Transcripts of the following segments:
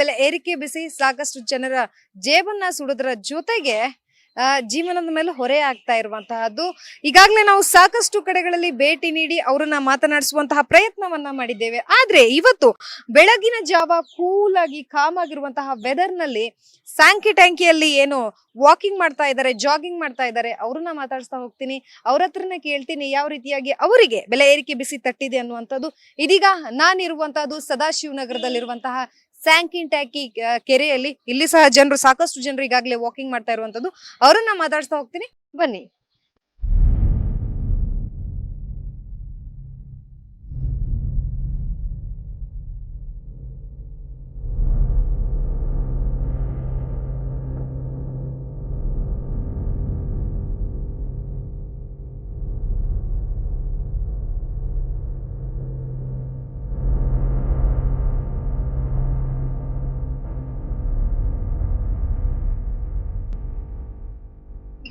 ಬೆಲೆ ಏರಿಕೆ ಬಿಸಿ ಸಾಕಷ್ಟು ಜನರ ಜೇಬನ್ನ ಸುಡೋದ್ರ ಜೊತೆಗೆ ಜೀವನದ ಮೇಲೆ ಹೊರೆ ಆಗ್ತಾ ಇರುವಂತಹದ್ದು. ಈಗಾಗಲೇ ನಾವು ಸಾಕಷ್ಟು ಕಡೆಗಳಲ್ಲಿ ಭೇಟಿ ನೀಡಿ ಅವರನ್ನ ಮಾತನಾಡಿಸುವಂತಹ ಪ್ರಯತ್ನವನ್ನ ಮಾಡಿದ್ದೇವೆ. ಆದ್ರೆ ಇವತ್ತು ಬೆಳಗಿನ ಜಾವ ಕೂಲ್ ಆಗಿ ಕಾಮ್ ಆಗಿರುವಂತಹ ವೆದರ್ನಲ್ಲಿ ಸ್ಯಾಂಕಿ ಟ್ಯಾಂಕಿಯಲ್ಲಿ ಏನು ವಾಕಿಂಗ್ ಮಾಡ್ತಾ ಇದ್ದಾರೆ ಜಾಗಿಂಗ್ ಮಾಡ್ತಾ ಇದ್ದಾರೆ, ಅವ್ರನ್ನ ಮಾತಾಡಿಸ್ತಾ ಹೋಗ್ತೀನಿ. ಅವ್ರ ಹತ್ರನೇ ಕೇಳ್ತೀನಿ ಯಾವ ರೀತಿಯಾಗಿ ಅವರಿಗೆ ಬೆಲೆ ಏರಿಕೆ ಬಿಸಿ ತಟ್ಟಿದೆ ಅನ್ನುವಂಥದ್ದು. ಇದೀಗ ನಾನಿರುವಂತಹದ್ದು ಸದಾಶಿವನಗರದಲ್ಲಿರುವಂತಹ ಸ್ಯಾಂಕಿನ್ ಟ್ಯಾಕಿ ಕೆರೆಯಲ್ಲಿ, ಇಲ್ಲಿ ಸಹ ಜನರು ಸಾಕಷ್ಟು ಜನರು ಈಗಾಗಲೇ ವಾಕಿಂಗ್ ಮಾಡ್ತಾ ಇರುವಂತದ್ದು. ಅವರನ್ನ ಮಾತಾಡ್ತಾ ಹೋಗ್ತೀನಿ. ಬನ್ನಿ.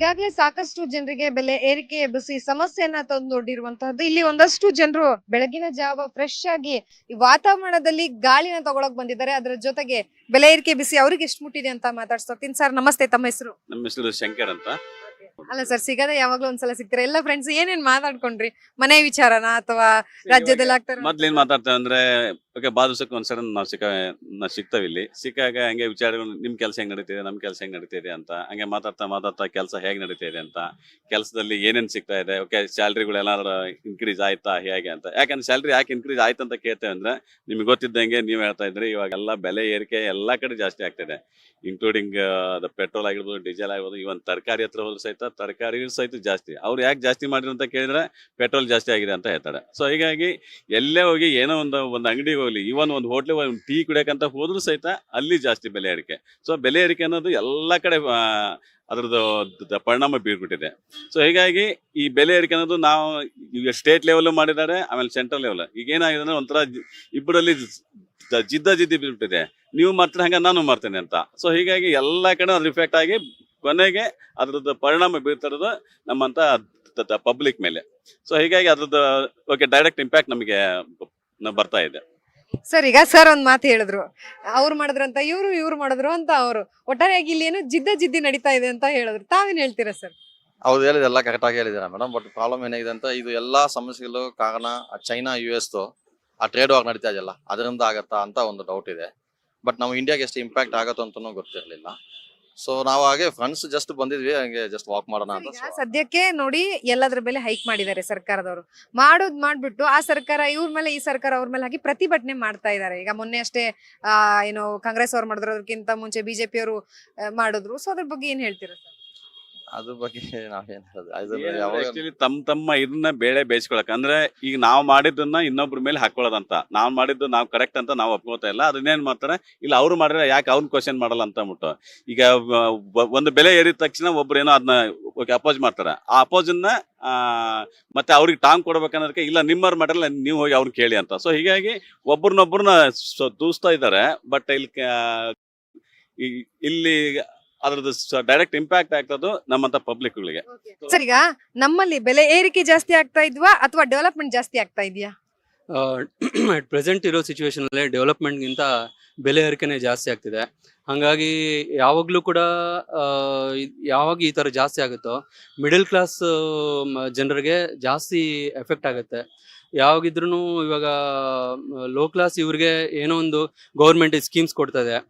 ಈಗಾಗಲೇ ಸಾಕಷ್ಟು ಜನರಿಗೆ ಬೆಲೆ ಏರಿಕೆ ಎಬ್ಬಿಸಿ ಸಮಸ್ಯೆಯನ್ನ ತಂದೊಡ್ಡಿರುವಂತಹದ್ದು. ಇಲ್ಲಿ ಒಂದಷ್ಟು ಜನರು ಬೆಳಗಿನ ಜಾವ ಫ್ರೆಶ್ ಆಗಿ ಈ ವಾತಾವರಣದಲ್ಲಿ ಗಾಳಿನ ತಗೊಳಕ್ ಬಂದಿದ್ದಾರೆ. ಅದರ ಜೊತೆಗೆ ಬೆಲೆ ಏರಿಕೆ ಬಿಸಿ ಅವ್ರಿಗೆ ಎಷ್ಟು ಮುಟ್ಟಿದೆ ಅಂತ ಮಾತಾಡ್ಸ್ತೀನಿ ಸರ್ ನಮಸ್ತೆ ತಮ್ಮ ಹೆಸರು? ನಮ್ಮ ಹೆಸರು ಶಂಕರ್ ಅಂತ. ಅಲ್ಲ ಸರ್ ಸಿಗದೆ ಯಾವಾಗ್ಲೂ ಒಂದ್ಸಲ ಸಿಗ್ತಾರೆ? ಎಲ್ಲ ಫ್ರೆಂಡ್ಸ್ ಏನೇನ್ ಮಾತಾಡ್ಕೊಂಡ್ರಿ? ಮನೆ ವಿಚಾರನ ಅಥವಾ ರಾಜ್ಯದಲ್ಲಿ ಆಗ್ತಾರೆ ಮೊದ್ಲೇನ್ ಮಾತಾಡ್ತಾರೆ ಅಂದ್ರೆ ಓಕೆ ಬಾ ದಿವಸಕ್ಕೆ ಒಂದ್ಸಲ ನಾವು ಸಿಕ್ಕ ನಾವು ಸಿಗ್ತಾವೆ ಇಲ್ಲಿ. ಸಿಕ್ಕಾಗ ಹಂಗೆ ವಿಚಾರಗಳು, ನಿಮ್ ಕೆಲಸ ಹೆಂಗ್ ನಡೀತಿದೆ, ನಮ್ ಕೆಲಸ ಹೆಂಗ್ ನಡೀತಿದೆ ಅಂತ, ಹಂಗೆ ಮಾತಾಡ್ತಾ ಮಾತಾಡ್ತಾ ಕೆಲಸ ಹೇಗೆ ನಡೀತಾ ಇದೆ ಅಂತ, ಕೆಲಸದಲ್ಲಿ ಏನೇನು ಸಿಗ್ತಾ ಇದೆ ಓಕೆ ಸ್ಯಾಲ್ರಿಗಳು ಏನಾದ್ರು ಇನ್ಕ್ರೀಸ್ ಆಯ್ತಾ, ಹೇಗೆ ಅಂತ. ಯಾಕಂದ್ರೆ ಸ್ಯಾಲ್ರಿ ಯಾಕೆ ಇನ್ಕ್ರೀಸ್ ಆಯ್ತು ಅಂತ ಕೇಳ್ತೇವೆ ಅಂದ್ರೆ, ನಿಮ್ಗೆ ಗೊತ್ತಿದ್ದಂಗೆ ನೀವ್ ಹೇಳ್ತಾ ಇದ್ರಿ ಇವಾಗೆಲ್ಲ ಬೆಲೆ ಏರಿಕೆ ಎಲ್ಲಾ ಕಡೆ ಜಾಸ್ತಿ ಆಗ್ತಿದೆ ಇನ್ಕ್ಲೂಡಿಂಗ್ ದ ಪೆಟ್ರೋಲ್ ಆಗಿರ್ಬೋದು ಡೀಸೆಲ್ ಆಗಿರ್ಬೋದು ಇವನ್ ತರಕಾರಿ ಹತ್ರ ಹೋದ್ರು ಸಹಿತ ತರಕಾರಿ ಸಹಿತ ಜಾಸ್ತಿ. ಅವ್ರು ಯಾಕೆ ಜಾಸ್ತಿ ಮಾಡಿದ್ರು ಅಂತ ಕೇಳಿದ್ರೆ ಪೆಟ್ರೋಲ್ ಜಾಸ್ತಿ ಆಗಿದೆ ಅಂತ ಹೇಳ್ತಾರೆ. ಸೊ ಹೀಗಾಗಿ ಎಲ್ಲೇ ಹೋಗಿ ಏನೋ ಒಂದು ಒಂದು ಅಂಗಡಿಗೆ ಹೋಗ್ಲಿ ಇವನ್ ಒಂದು ಹೋಟ್ಲಿಗೆ ಒಂದು ಟೀ ಕುಡಿಯಕಂತ ಹೋದ್ರು ಸಹಿತ ಅಲ್ಲಿ ಜಾಸ್ತಿ ಬೆಲೆ ಏರಿಕೆ. ಸೊ ಬೆಲೆ ಏರಿಕೆ ಅನ್ನೋದು ಎಲ್ಲ ಕಡೆ ಅದ್ರದ್ದು ಪರಿಣಾಮ ಬೀರ್ಬಿಟ್ಟಿದೆ. ಸೊ ಹೀಗಾಗಿ ಈ ಬೆಲೆ ಏರಿಕೆ ಅನ್ನೋದು ನಾವು ಈಗ ಸ್ಟೇಟ್ ಲೆವೆಲ್ ಮಾಡಿದ್ದಾರೆ, ಆಮೇಲೆ ಸೆಂಟ್ರಲ್ ಲೆವೆಲ್ ಈಗ ಏನಾಗಿದೆ ಅಂದ್ರೆ ಒಂಥರ ಇಬ್ಬರಲ್ಲಿ ಜಿದ್ದ ಜಿದ್ದಿ ಬೀಳ್ಬಿಟ್ಟಿದೆ ನೀವು ಮಾಡ್ತೀರ ಹಂಗ ನಾನು ಮಾಡ್ತೇನೆ ಅಂತ. ಸೊ ಹೀಗಾಗಿ ಎಲ್ಲ ಕಡೆ ಅದ್ರ ಇಫೆಕ್ಟ್ ಆಗಿ ಕೊನೆಗೆ ಅದ್ರದ್ದು ಪರಿಣಾಮ ಬೀರ್ತಿರೋದು ನಮ್ಮಂತ ಪಬ್ಲಿಕ್ ಮೇಲೆ. ಸೊ ಹೀಗಾಗಿ ಅದ್ರದ್ದು ಓಕೆ ಡೈರೆಕ್ಟ್ ಇಂಪ್ಯಾಕ್ಟ್ ನಮಗೆ ಬರ್ತಾ ಇದೆ. ಸರ್, ಈಗ ಸರ್ ಒಂದ್ ಮಾತು ಹೇಳಿದ್ರು. ಅವ್ರು ಮಾಡಿದ್ರು ಅಂತ, ಇವ್ರು ಇವ್ರು ಮಾಡಿದ್ರು ಅಂತ ಅವರು. ಒಟ್ಟಾರೆಯಾಗಿ ಇಲ್ಲಿ ಏನು ಜಿದ್ದ ಜಿದ್ದಿ ನಡೀತಾ ಇದೆ ಅಂತ ಹೇಳಿದ್ರು. ತಾವೇನ್ ಹೇಳ್ತೀರಾ ಸರ್? ಹೌದು, ಹೇಳಿದೆ ಎಲ್ಲ ಕರೆಕ್ಟಾಗಿ ಹೇಳಿದ್ದೀರಾ ಮೇಡಮ್ ಬಟ್ ಪ್ರಾಬ್ಲಮ್ ಏನಾಗಿದೆ ಅಂತ, ಇದು ಎಲ್ಲ ಸಮಸ್ಯೆಗಳು ಕಾರಣ ಚೈನಾ ಯು ಎಸ್ ಆ ಟ್ರೇಡ್ ವಾರ್ ನಡೀತಾ ಇದೆಯಲ್ಲ, ಅದರಿಂದ ಆಗತ್ತಾ ಅಂತ ಒಂದು ಡೌಟ್ ಇದೆ. ಬಟ್ ನಾವು ಇಂಡಿಯಾಗೆ ಎಷ್ಟು ಇಂಪ್ಯಾಕ್ಟ್ ಆಗತ್ತೋ ಅಂತನೂ ಗೊತ್ತಿರಲಿಲ್ಲ. ಸೊ ನಾವು ಹಾಗೆ ಫ್ರೆಂಡ್ಸ್ ಜಸ್ಟ್ ಬಂದಿದ್ವಿ ಹಂಗೆ ಜಸ್ಟ್ ವಾಕ್ ಮಾಡೋಣ ಅಂತ. ಈಗ ಸದ್ಯಕ್ಕೆ ನೋಡಿ ಎಲ್ಲದ್ರ ಮೇಲೆ ಹೈಕ್ ಮಾಡಿದ್ದಾರೆ ಸರ್ಕಾರದವರು. ಮಾಡೋದ್ ಮಾಡ್ಬಿಟ್ಟು ಆ ಸರ್ಕಾರ ಇವ್ರ ಮೇಲೆ ಈ ಸರ್ಕಾರ ಅವ್ರ ಮೇಲೆ ಹಾಕಿ ಪ್ರತಿಭಟನೆ ಮಾಡ್ತಾ ಇದ್ದಾರೆ. ಈಗ ಮೊನ್ನೆ ಅಷ್ಟೇ ಆ ಏನು ಕಾಂಗ್ರೆಸ್ ಅವ್ರು ಮಾಡಿದ್ರು ಅದಕ್ಕಿಂತ ಮುಂಚೆ ಬಿಜೆಪಿ ಅವರು ಮಾಡಿದ್ರು. ಸೊ ಅದ್ರ ಬಗ್ಗೆ ಏನ್ ಹೇಳ್ತೀರಾ ಸರ್? ಅದ್ರ ಬಗ್ಗೆ ನಾವೇನ್ ಹೇಳೋದು? ತಮ್ಮ ತಮ್ಮ ಇದನ್ನ ಬೇಳೆ ಬೇಯಿಸ್ಕೊಳಕ್. ಅಂದ್ರೆ ಈಗ ನಾವ್ ಮಾಡಿದ್ದನ್ನ ಇನ್ನೊಬ್ರ ಮೇಲೆ ಹಾಕೊಳ್ಳೋದಂತ ನಾವ್ ಮಾಡಿದ್ದು ನಾವ್ ಕರೆಕ್ಟ್ ಅಂತ ನಾವ್ ಒಪ್ಕೋತಾ ಇಲ್ಲ. ಅದನ್ನೇನ್ ಮಾಡ್ತಾರೆ? ಇಲ್ಲ ಅವ್ರು ಮಾಡಿದ್ರೆ ಯಾಕೆ ಅವ್ನ ಕ್ವಶನ್ ಮಾಡಲ್ಲ ಅಂತ ಅಂದ್ಬಿಟ್ಟು. ಈಗ ಒಂದು ಬೆಲೆ ಏರಿದ ತಕ್ಷಣ ಒಬ್ರು ಏನೋ ಅದನ್ನ ಅಪೋಸ್ ಮಾಡ್ತಾರೆ. ಆ ಅಪೋಸನ್ನ ಮತ್ತೆ ಅವ್ರಿಗೆ ಟಾಂಗ್ ಕೊಡ್ಬೇಕನ್ನೋದಕ್ಕೆ ಇಲ್ಲ ನಿಮ್ಮವ್ರು ಮಾಡಿರಲ್ಲ ನೀವು ಹೋಗಿ ಅವ್ರನ್ನ ಕೇಳಿ ಅಂತ. ಸೊ ಹೀಗಾಗಿ ಒಬ್ರನ್ನೊಬ್ರನ್ನ ದೂಸ್ತಾ ಇದ್ದಾರೆ. ಬಟ್ ಇಲ್ಲಿ ಇಲ್ಲಿ ಅದ್ರದ್ದು ಡೈರೆಕ್ಟ್ ಇಂಪ್ಯಾಕ್ಟ್ ಆಗ್ತದ್ದು ನಮ್ಮಂತ ಪಬ್ಲಿಕ್ಗಳಿಗೆ ಸರ್ ಈಗ ನಮ್ಮಲ್ಲಿ ಬೆಲೆ ಏರಿಕೆ ಜಾಸ್ತಿ ಆಗ್ತಾ ಇದ್ವಾ ಅಥವಾ ಡೆವಲಪ್ಮೆಂಟ್ ಜಾಸ್ತಿ ಆಗ್ತಾ ಇದೆಯಾ? ಅಟ್ ಪ್ರೆಸೆಂಟ್ ಇರೋ ಸಿಚುವೇಶನ್ನಲ್ಲಿ ಡೆವಲಪ್ಮೆಂಟ್ ಗಿಂತ ಬೆಲೆ ಏರಿಕೆನೆ ಜಾಸ್ತಿ ಆಗ್ತಿದೆ. ಹಾಗಾಗಿ ಯಾವಾಗಲೂ ಕೂಡ ಯಾವಾಗ ಈ ತರ ಜಾಸ್ತಿ ಆಗುತ್ತೋ ಮಿಡಲ್ ಕ್ಲಾಸ್ ಜನರಿಗೆ ಜಾಸ್ತಿ ಎಫೆಕ್ಟ್ ಆಗುತ್ತೆ. ಯಾವಾಗಿದ್ರೂ ಇವಾಗ ಲೋ ಕ್ಲಾಸ್ ಇವ್ರಿಗೆ ಏನೋ ಒಂದು ಗೌರ್ಮೆಂಟ್ ಸ್ಕೀಮ್ಸ್ ಕೊಡ್ತಾ ಇದೆ ಆ,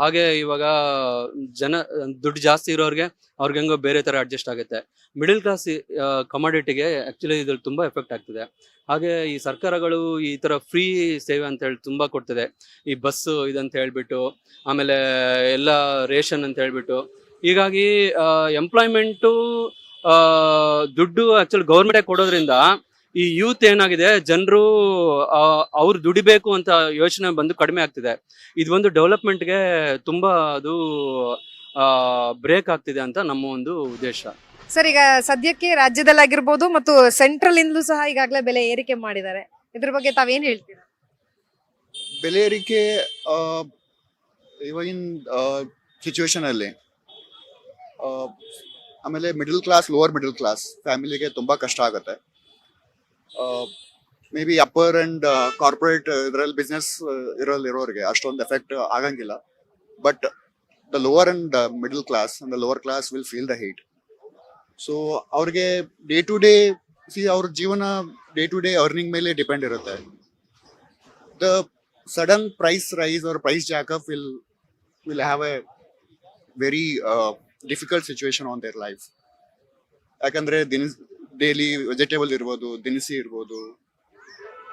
ಹಾಗೆ ಇವಾಗ ಜನ, ದುಡ್ಡು ಜಾಸ್ತಿ ಇರೋರಿಗೆ ಅವ್ರಿಗೆ ಹೆಂಗೋ ಬೇರೆ ತರ ಅಡ್ಜಸ್ಟ್ ಆಗುತ್ತೆ. ಮಿಡಲ್ ಕ್ಲಾಸ್ ಕಮಾಡಿಟಿಗೆ ಆ್ಯಕ್ಚುಲಿ ಇದ್ರಲ್ಲಿ ತುಂಬಾ ಎಫೆಕ್ಟ್ ಆಗ್ತಿದೆ. ಹಾಗೆ ಈ ಸರ್ಕಾರಗಳು ಈ ತರ ಫ್ರೀ ಸೇವೆ ಅಂತ ಹೇಳಿ ತುಂಬಾ ಕೊಡ್ತಿದೆ. ಈ ಬಸ್ಸು ಇದಂತ ಹೇಳ್ಬಿಟ್ಟು, ಆಮೇಲೆ ಎಲ್ಲ ರೇಷನ್ ಅಂತ ಹೇಳ್ಬಿಟ್ಟು. ಹೀಗಾಗಿ ಎಂಪ್ಲಾಯ್ಮೆಂಟು ದುಡ್ಡು ಆಕ್ಚುಲಿ ಗೌರ್ಮೆಂಟೇ ಕೊಡೋದ್ರಿಂದ ಈ ಯೂತ್ ಏನಾಗಿದೆ ಜನರು ಅವ್ರು ದುಡಿಬೇಕು ಅಂತ ಯೋಚನೆ ಬಂದು ಕಡಿಮೆ ಆಗ್ತಿದೆ. ಇದು ಒಂದು ಡೆವಲಪ್ಮೆಂಟ್ಗೆ ತುಂಬ ಅದು ಬ್ರೇಕ್ ಆಗ್ತಿದೆ ಅಂತ ನಮ್ಮ ಒಂದು ಉದ್ದೇಶ. ಸರ್ ಈಗ ಸದ್ಯಕ್ಕೆ ರಾಜ್ಯದಲ್ಲಾಗಿರ್ಬೋದು ಮತ್ತು ಸೆಂಟ್ರಲ್ ಇಂದಲೂ ಸಹ ಈಗಾಗಲೇ ಬೆಲೆ ಏರಿಕೆ ಮಾಡಿದ್ದಾರೆ. ಇದ್ರ ಬಗ್ಗೆ ತಾವೇನು ಹೇಳ್ತೀರಾ? ಬೆಲೆ ಏರಿಕೆ ಆ, ಇವಾಗಿನ ಸಿಚುವೇಶನ್ ಅಲ್ಲಿ ಆ, ಆಮೇಲೆ middle class lower middle class ಫ್ಯಾಮಿಲಿಗೆ ತುಂಬಾ ಕಷ್ಟ ಆಗುತ್ತೆ. May be upper and corporate ಇದರಲ್ಲಿ ಬಿಸ್ನೆಸ್ ಇರಲ್ಲಿ ಇರೋರಿಗೆ ಅಷ್ಟೊಂದು ಎಫೆಕ್ಟ್ ಆಗಂಗಿಲ್ಲ. But the lower and middle class and the lower class will feel the heat so ಅವ್ರಿಗೆ ಡೇ ಟು ಡೇ ಸಿ ಅವ್ರ ಜೀವನ ಡೇ ಟು ಡೇ ಅರ್ನಿಂಗ್ ಮೇಲೆ ಡಿಪೆಂಡ್ ಇರುತ್ತೆ. ದ ಸಡನ್ ಪ್ರೈಸ್ ರೈಸ್ ಅವ್ರ price jack up will will have a very difficult situation on there life ಯಾಕಂದ್ರೆ ದಿನಸ್ daily vegetable ಇರ್ಬೋದು ದಿನಸಿ ಇರ್ಬೋದು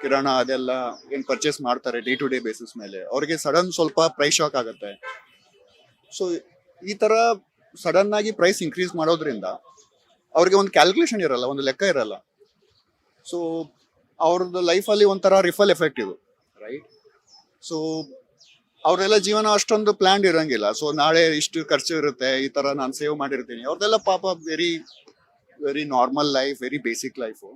ಕಿರಾಣ ಅದೆಲ್ಲ ಏನ್ ಪರ್ಚೇಸ್ ಮಾಡ್ತಾರೆ ಡೇ ಟು ಡೇ ಬೇಸಿಸ್ ಮೇಲೆ. ಅವ್ರಿಗೆ ಸಡನ್ ಸ್ವಲ್ಪ ಪ್ರೈಸ್ ಶಾಕ್ ಆಗುತ್ತೆ. ಸೊ ಈ ತರ ಸಡನ್ ಆಗಿ ಪ್ರೈಸ್ ಇನ್ಕ್ರೀಸ್ ಮಾಡೋದ್ರಿಂದ ಅವ್ರಿಗೆ ಒಂದು ಕ್ಯಾಲ್ಕುಲೇಷನ್ ಇರಲ್ಲ ಒಂದು ಲೆಕ್ಕ ಇರಲ್ಲ. ಸೊ ಅವ್ರದ್ದು ಲೈಫಲ್ಲಿ ಒಂಥರ ರಿಫಲ್ ಎಫೆಕ್ಟ್ ಇದು. ರೈಟ್ ಸೊ ಅವರೆಲ್ಲ ಜೀವನ ಅಷ್ಟೊಂದು ಪ್ಲಾನ್ ಇರಂಗಿಲ್ಲ. ಸೊ ನಾಳೆ ಇಷ್ಟು ಖರ್ಚು ಇರುತ್ತೆ ಈ ತರ ನಾನು ಸೇವ್ ಮಾಡಿರ್ತೀನಿ. ಅವ್ರದ್ದೆಲ್ಲ ಪಾಪ very very normal life very basic life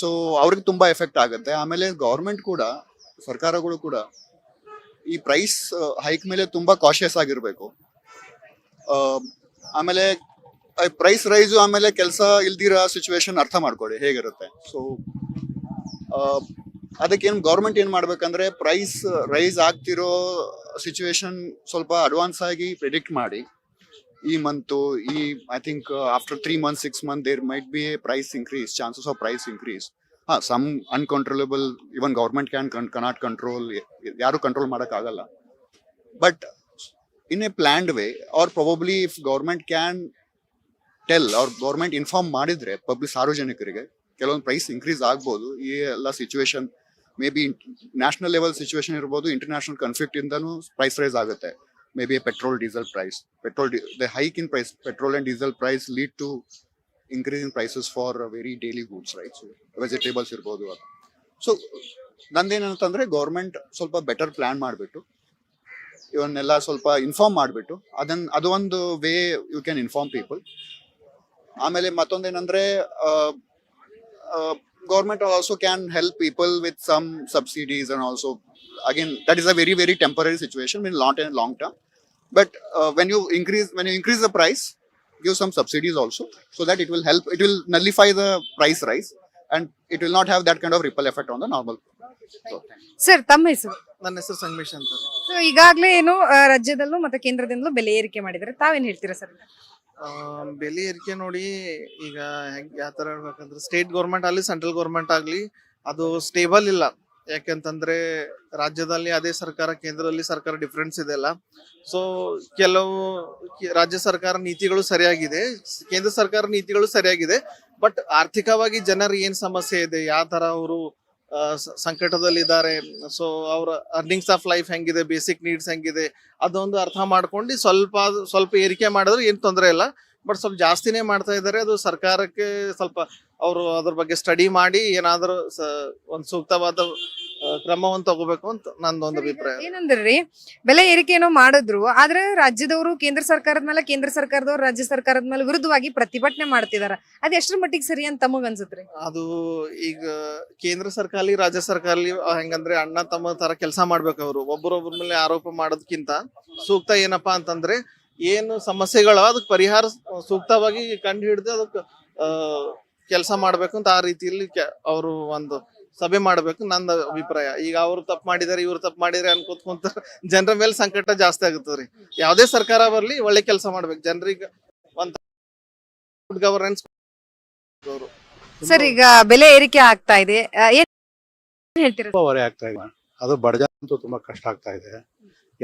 so ಅವ್ರಿಗೆ ತುಂಬ ಎಫೆಕ್ಟ್ ಆಗುತ್ತೆ. ಆಮೇಲೆ ಗೌರ್ಮೆಂಟ್ ಕೂಡ, ಸರ್ಕಾರಗಳು ಕೂಡ, ಈ ಪ್ರೈಸ್ ಹೈಕ್ ಮೇಲೆ ತುಂಬ ಕಾಶಿಯಸ್ ಆಗಿರಬೇಕು. ಆಮೇಲೆ ಪ್ರೈಸ್ ರೈಸು ಆಮೇಲೆ ಕೆಲಸ ಇಲ್ದಿರೋ ಸಿಚುವೇಶನ್ ಅರ್ಥ ಮಾಡ್ಕೊಳ್ಳಿ ಹೇಗಿರುತ್ತೆ. ಸೊ ಅದಕ್ಕೇನು ಗೌರ್ಮೆಂಟ್ ಏನು ಮಾಡ್ಬೇಕಂದ್ರೆ ಪ್ರೈಸ್ ರೈಸ್ ಆಗ್ತಿರೋ ಸಿಚುವೇಶನ್ ಸ್ವಲ್ಪ ಅಡ್ವಾನ್ಸ್ ಆಗಿ ಪ್ರಿಡಿಕ್ಟ್ ಮಾಡಿ. ಈ ಮಂತು ಈ I think after three month six month there might be a price increase chances of price increase ಹಾ some uncontrollable even government can cannot control ಯಾರು ಕಂಟ್ರೋಲ್ ಆಗಲ್ಲ but in a planned way or probably if government can tell ಅವ್ರ government inform ಮಾಡಿದ್ರೆ public ಸಾರ್ವಜನಿಕರಿಗೆ, ಕೆಲವೊಂದು price increase ಆಗ್ಬೋದು, ಈ ಎಲ್ಲ situation may be national level situation ಇರ್ಬೋದು ಇಂಟರ್ನ್ಯಾಷನಲ್ ಕಾನ್ಫ್ಲಿಕ್ಟ್ ಇಂದನೂ ಪ್ರೈಸ್ ರೈಸ್ ಆಗುತ್ತೆ. May be petrol diesel price petrol the hike in price petrol and diesel price lead to increase in prices for very daily goods right so vegetables ಇರ್ಬೋದು ಅದು so ನಂದೇನಂತಂದ್ರೆ government ಸ್ವಲ್ಪ better plan ಮಾಡಿಬಿಟ್ಟು, ಇವನ್ನೆಲ್ಲ ಸ್ವಲ್ಪ inform ಮಾಡಿಬಿಟ್ಟು ಅದನ್ನ ಅದು ಒಂದು way you can inform people ಆಮೇಲೆ ಮತ್ತೊಂದೇನಂದ್ರೆ government also can help people with some subsidies and also again that is a very very temporary situation in long and long term but when you increase when you increase the price give some subsidies also so that it will help it will nullify the price rise and it will not have that kind of ripple effect on the normal. Sir ತಮ್ಮ ಹೆಸರು? ನನ್ನ ಹೆಸರು ಸಂಗಮೇಶ್ ಅಂತ. So ಈಗಾಗಲೇ ಏನು ಆ, ರಾಜ್ಯದಲ್ಲೂ ಮತ್ತೆ ಕೇಂದ್ರದಿಂದಲೂ ಬೆಲೆ ಏರಿಕೆ ಮಾಡಿದ್ರೆ ತಾವೇನ್ ಹೇಳ್ತೀರಾ ಸರ್? ಆ, ಬೆಲೆ ಏರಿಕೆ ನೋಡಿ ಈಗ ಹೆಂಗ್ ಯಾವ ತರ ಹೇಳ್ಬೇಕಂದ್ರೆ ಸ್ಟೇಟ್ ಗೌರ್ಮೆಂಟ್ ಆಗ್ಲಿ ಸೆಂಟ್ರಲ್ ಗೌರ್ಮೆಂಟ್ ಆಗಲಿ ಅದು ಸ್ಟೇಬಲ್ ಇಲ್ಲ. ಯಾಕಂತಂದ್ರೆ ರಾಜ್ಯದಲ್ಲಿ ಅದೇ ಸರ್ಕಾರ, ಕೇಂದ್ರದಲ್ಲಿ ಸರ್ಕಾರ ಡಿಫ್ರೆನ್ಸ್ ಇದೆ ಅಲ್ಲ. ಸೊ ಕೆಲವು ರಾಜ್ಯ ಸರ್ಕಾರ ನೀತಿಗಳು ಸರಿಯಾಗಿದೆ, ಕೇಂದ್ರ ಸರ್ಕಾರ ನೀತಿಗಳು ಸರಿಯಾಗಿದೆ ಬಟ್ ಆರ್ಥಿಕವಾಗಿ ಜನರು ಏನ್ ಸಮಸ್ಯೆ ಇದೆ, ಯಾವ ತರ ಅವರು ಸಂಕಟದಲ್ಲಿದ್ದಾರೆ ಸೊ ಅವ್ರ ಅರ್ನಿಂಗ್ಸ್ ಆಫ್ ಲೈಫ್ ಹೆಂಗಿದೆ ಬೇಸಿಕ್ ನೀಡ್ಸ್ ಹೆಂಗಿದೆ, ಅದೊಂದು ಅರ್ಥ ಮಾಡ್ಕೊಂಡು ಸ್ವಲ್ಪ ಸ್ವಲ್ಪ ಏರಿಕೆ ಮಾಡಿದ್ರೆ ಏನು ತೊಂದರೆ ಇಲ್ಲ. ಬಟ್ ಸ್ವಲ್ಪ ಜಾಸ್ತಿನೇ ಮಾಡ್ತಾ ಇದ್ದಾರೆ. ಅದು ಸರ್ಕಾರಕ್ಕೆ ಸ್ವಲ್ಪ ಅವರು ಅದ್ರ ಬಗ್ಗೆ ಸ್ಟಡಿ ಮಾಡಿ ಏನಾದರೂ ಒಂದು ಸೂಕ್ತವಾದ ಕ್ರಮವನ್ನು ತಗೋಬೇಕು ಅಂತ ನಂದೊಂದು ಅಭಿಪ್ರಾಯ. ಏನಂದ್ರಿ ಬೆಲೆ ಏರಿಕೆ ಏನೋ ಮಾಡಿದ್ರು ಆದ್ರೆ ರಾಜ್ಯದವರು ಕೇಂದ್ರ ಸರ್ಕಾರದ ಮೇಲೆ ಕೇಂದ್ರ ಸರ್ಕಾರದವ್ರು ರಾಜ್ಯ ಸರ್ಕಾರದ ಮೇಲೆ ವಿರುದ್ಧವಾಗಿ ಪ್ರತಿಭಟನೆ ಮಾಡ್ತಿದಾರ. ಅದ್ ಎಷ್ಟ್ರ ಮಟ್ಟಿಗೆ ಸರಿ ಅಂತ ತಮಗ್ ಅನ್ಸತ್ರಿ? ಅದು ಈಗ ಕೇಂದ್ರ ಸರ್ಕಾರಲಿ ರಾಜ್ಯ ಸರ್ಕಾರಲಿ ಹೆಂಗಂದ್ರೆ ಅಣ್ಣ ತಮ್ಮ ತರ ಕೆಲಸ ಮಾಡ್ಬೇಕು ಅವರು. ಒಬ್ಬರೊಬ್ಬರ ಮೇಲೆ ಆರೋಪ ಮಾಡೋದಕ್ಕಿಂತ ಸೂಕ್ತ ಏನಪ್ಪಾ ಅಂತಂದ್ರೆ ಏನು ಸಮಸ್ಯೆಗಳು ಅದಕ್ಕೆ ಪರಿಹಾರ ಸೂಕ್ತವಾಗಿ ಕಂಡು ಹಿಡಿದು ಅದಕ್ಕೆ ಕೆಲಸ ಮಾಡಬೇಕು ಅಂತ ಆ ರೀತಿಯಲ್ಲಿ ಅವರು ಒಂದು ಸಭೆ ಮಾಡಬೇಕು ನನ್ನ ಅಭಿಪ್ರಾಯ. ಈಗ ಅವರು ತಪ್ಪು ಮಾಡಿದಾರೆ ಇವರು ತಪ್ಪು ಮಾಡಿದ್ರೆ ಅನ್ಕೋತ್ಕೊಂತ ಜನರ ಮೇಲೆ ಸಂಕಟ ಜಾಸ್ತಿ ಆಗುತ್ತದ್ರಿ ಯಾವುದೇ ಸರ್ಕಾರ ಬರಲಿ ಒಳ್ಳೆ ಕೆಲಸ ಮಾಡ್ಬೇಕು. ಜನರಿಗೆ ಒಂದು ಗುಡ್ ಗವರ್ನೆನ್ಸ್ ಅವರು ಸರ್ ಈಗ ಬೆಲೆ ಏರಿಕೆ ಆಗ್ತಾ ಇದೆ. ಏನ್ ಹೇಳ್ತೀರಾ? ಆಗ್ತಾ ಇದೆ. ಅದು ಬಡಜನ ಅಂತೂ ತುಂಬಾ ಕಷ್ಟ ಆಗ್ತಾ ಇದೆ.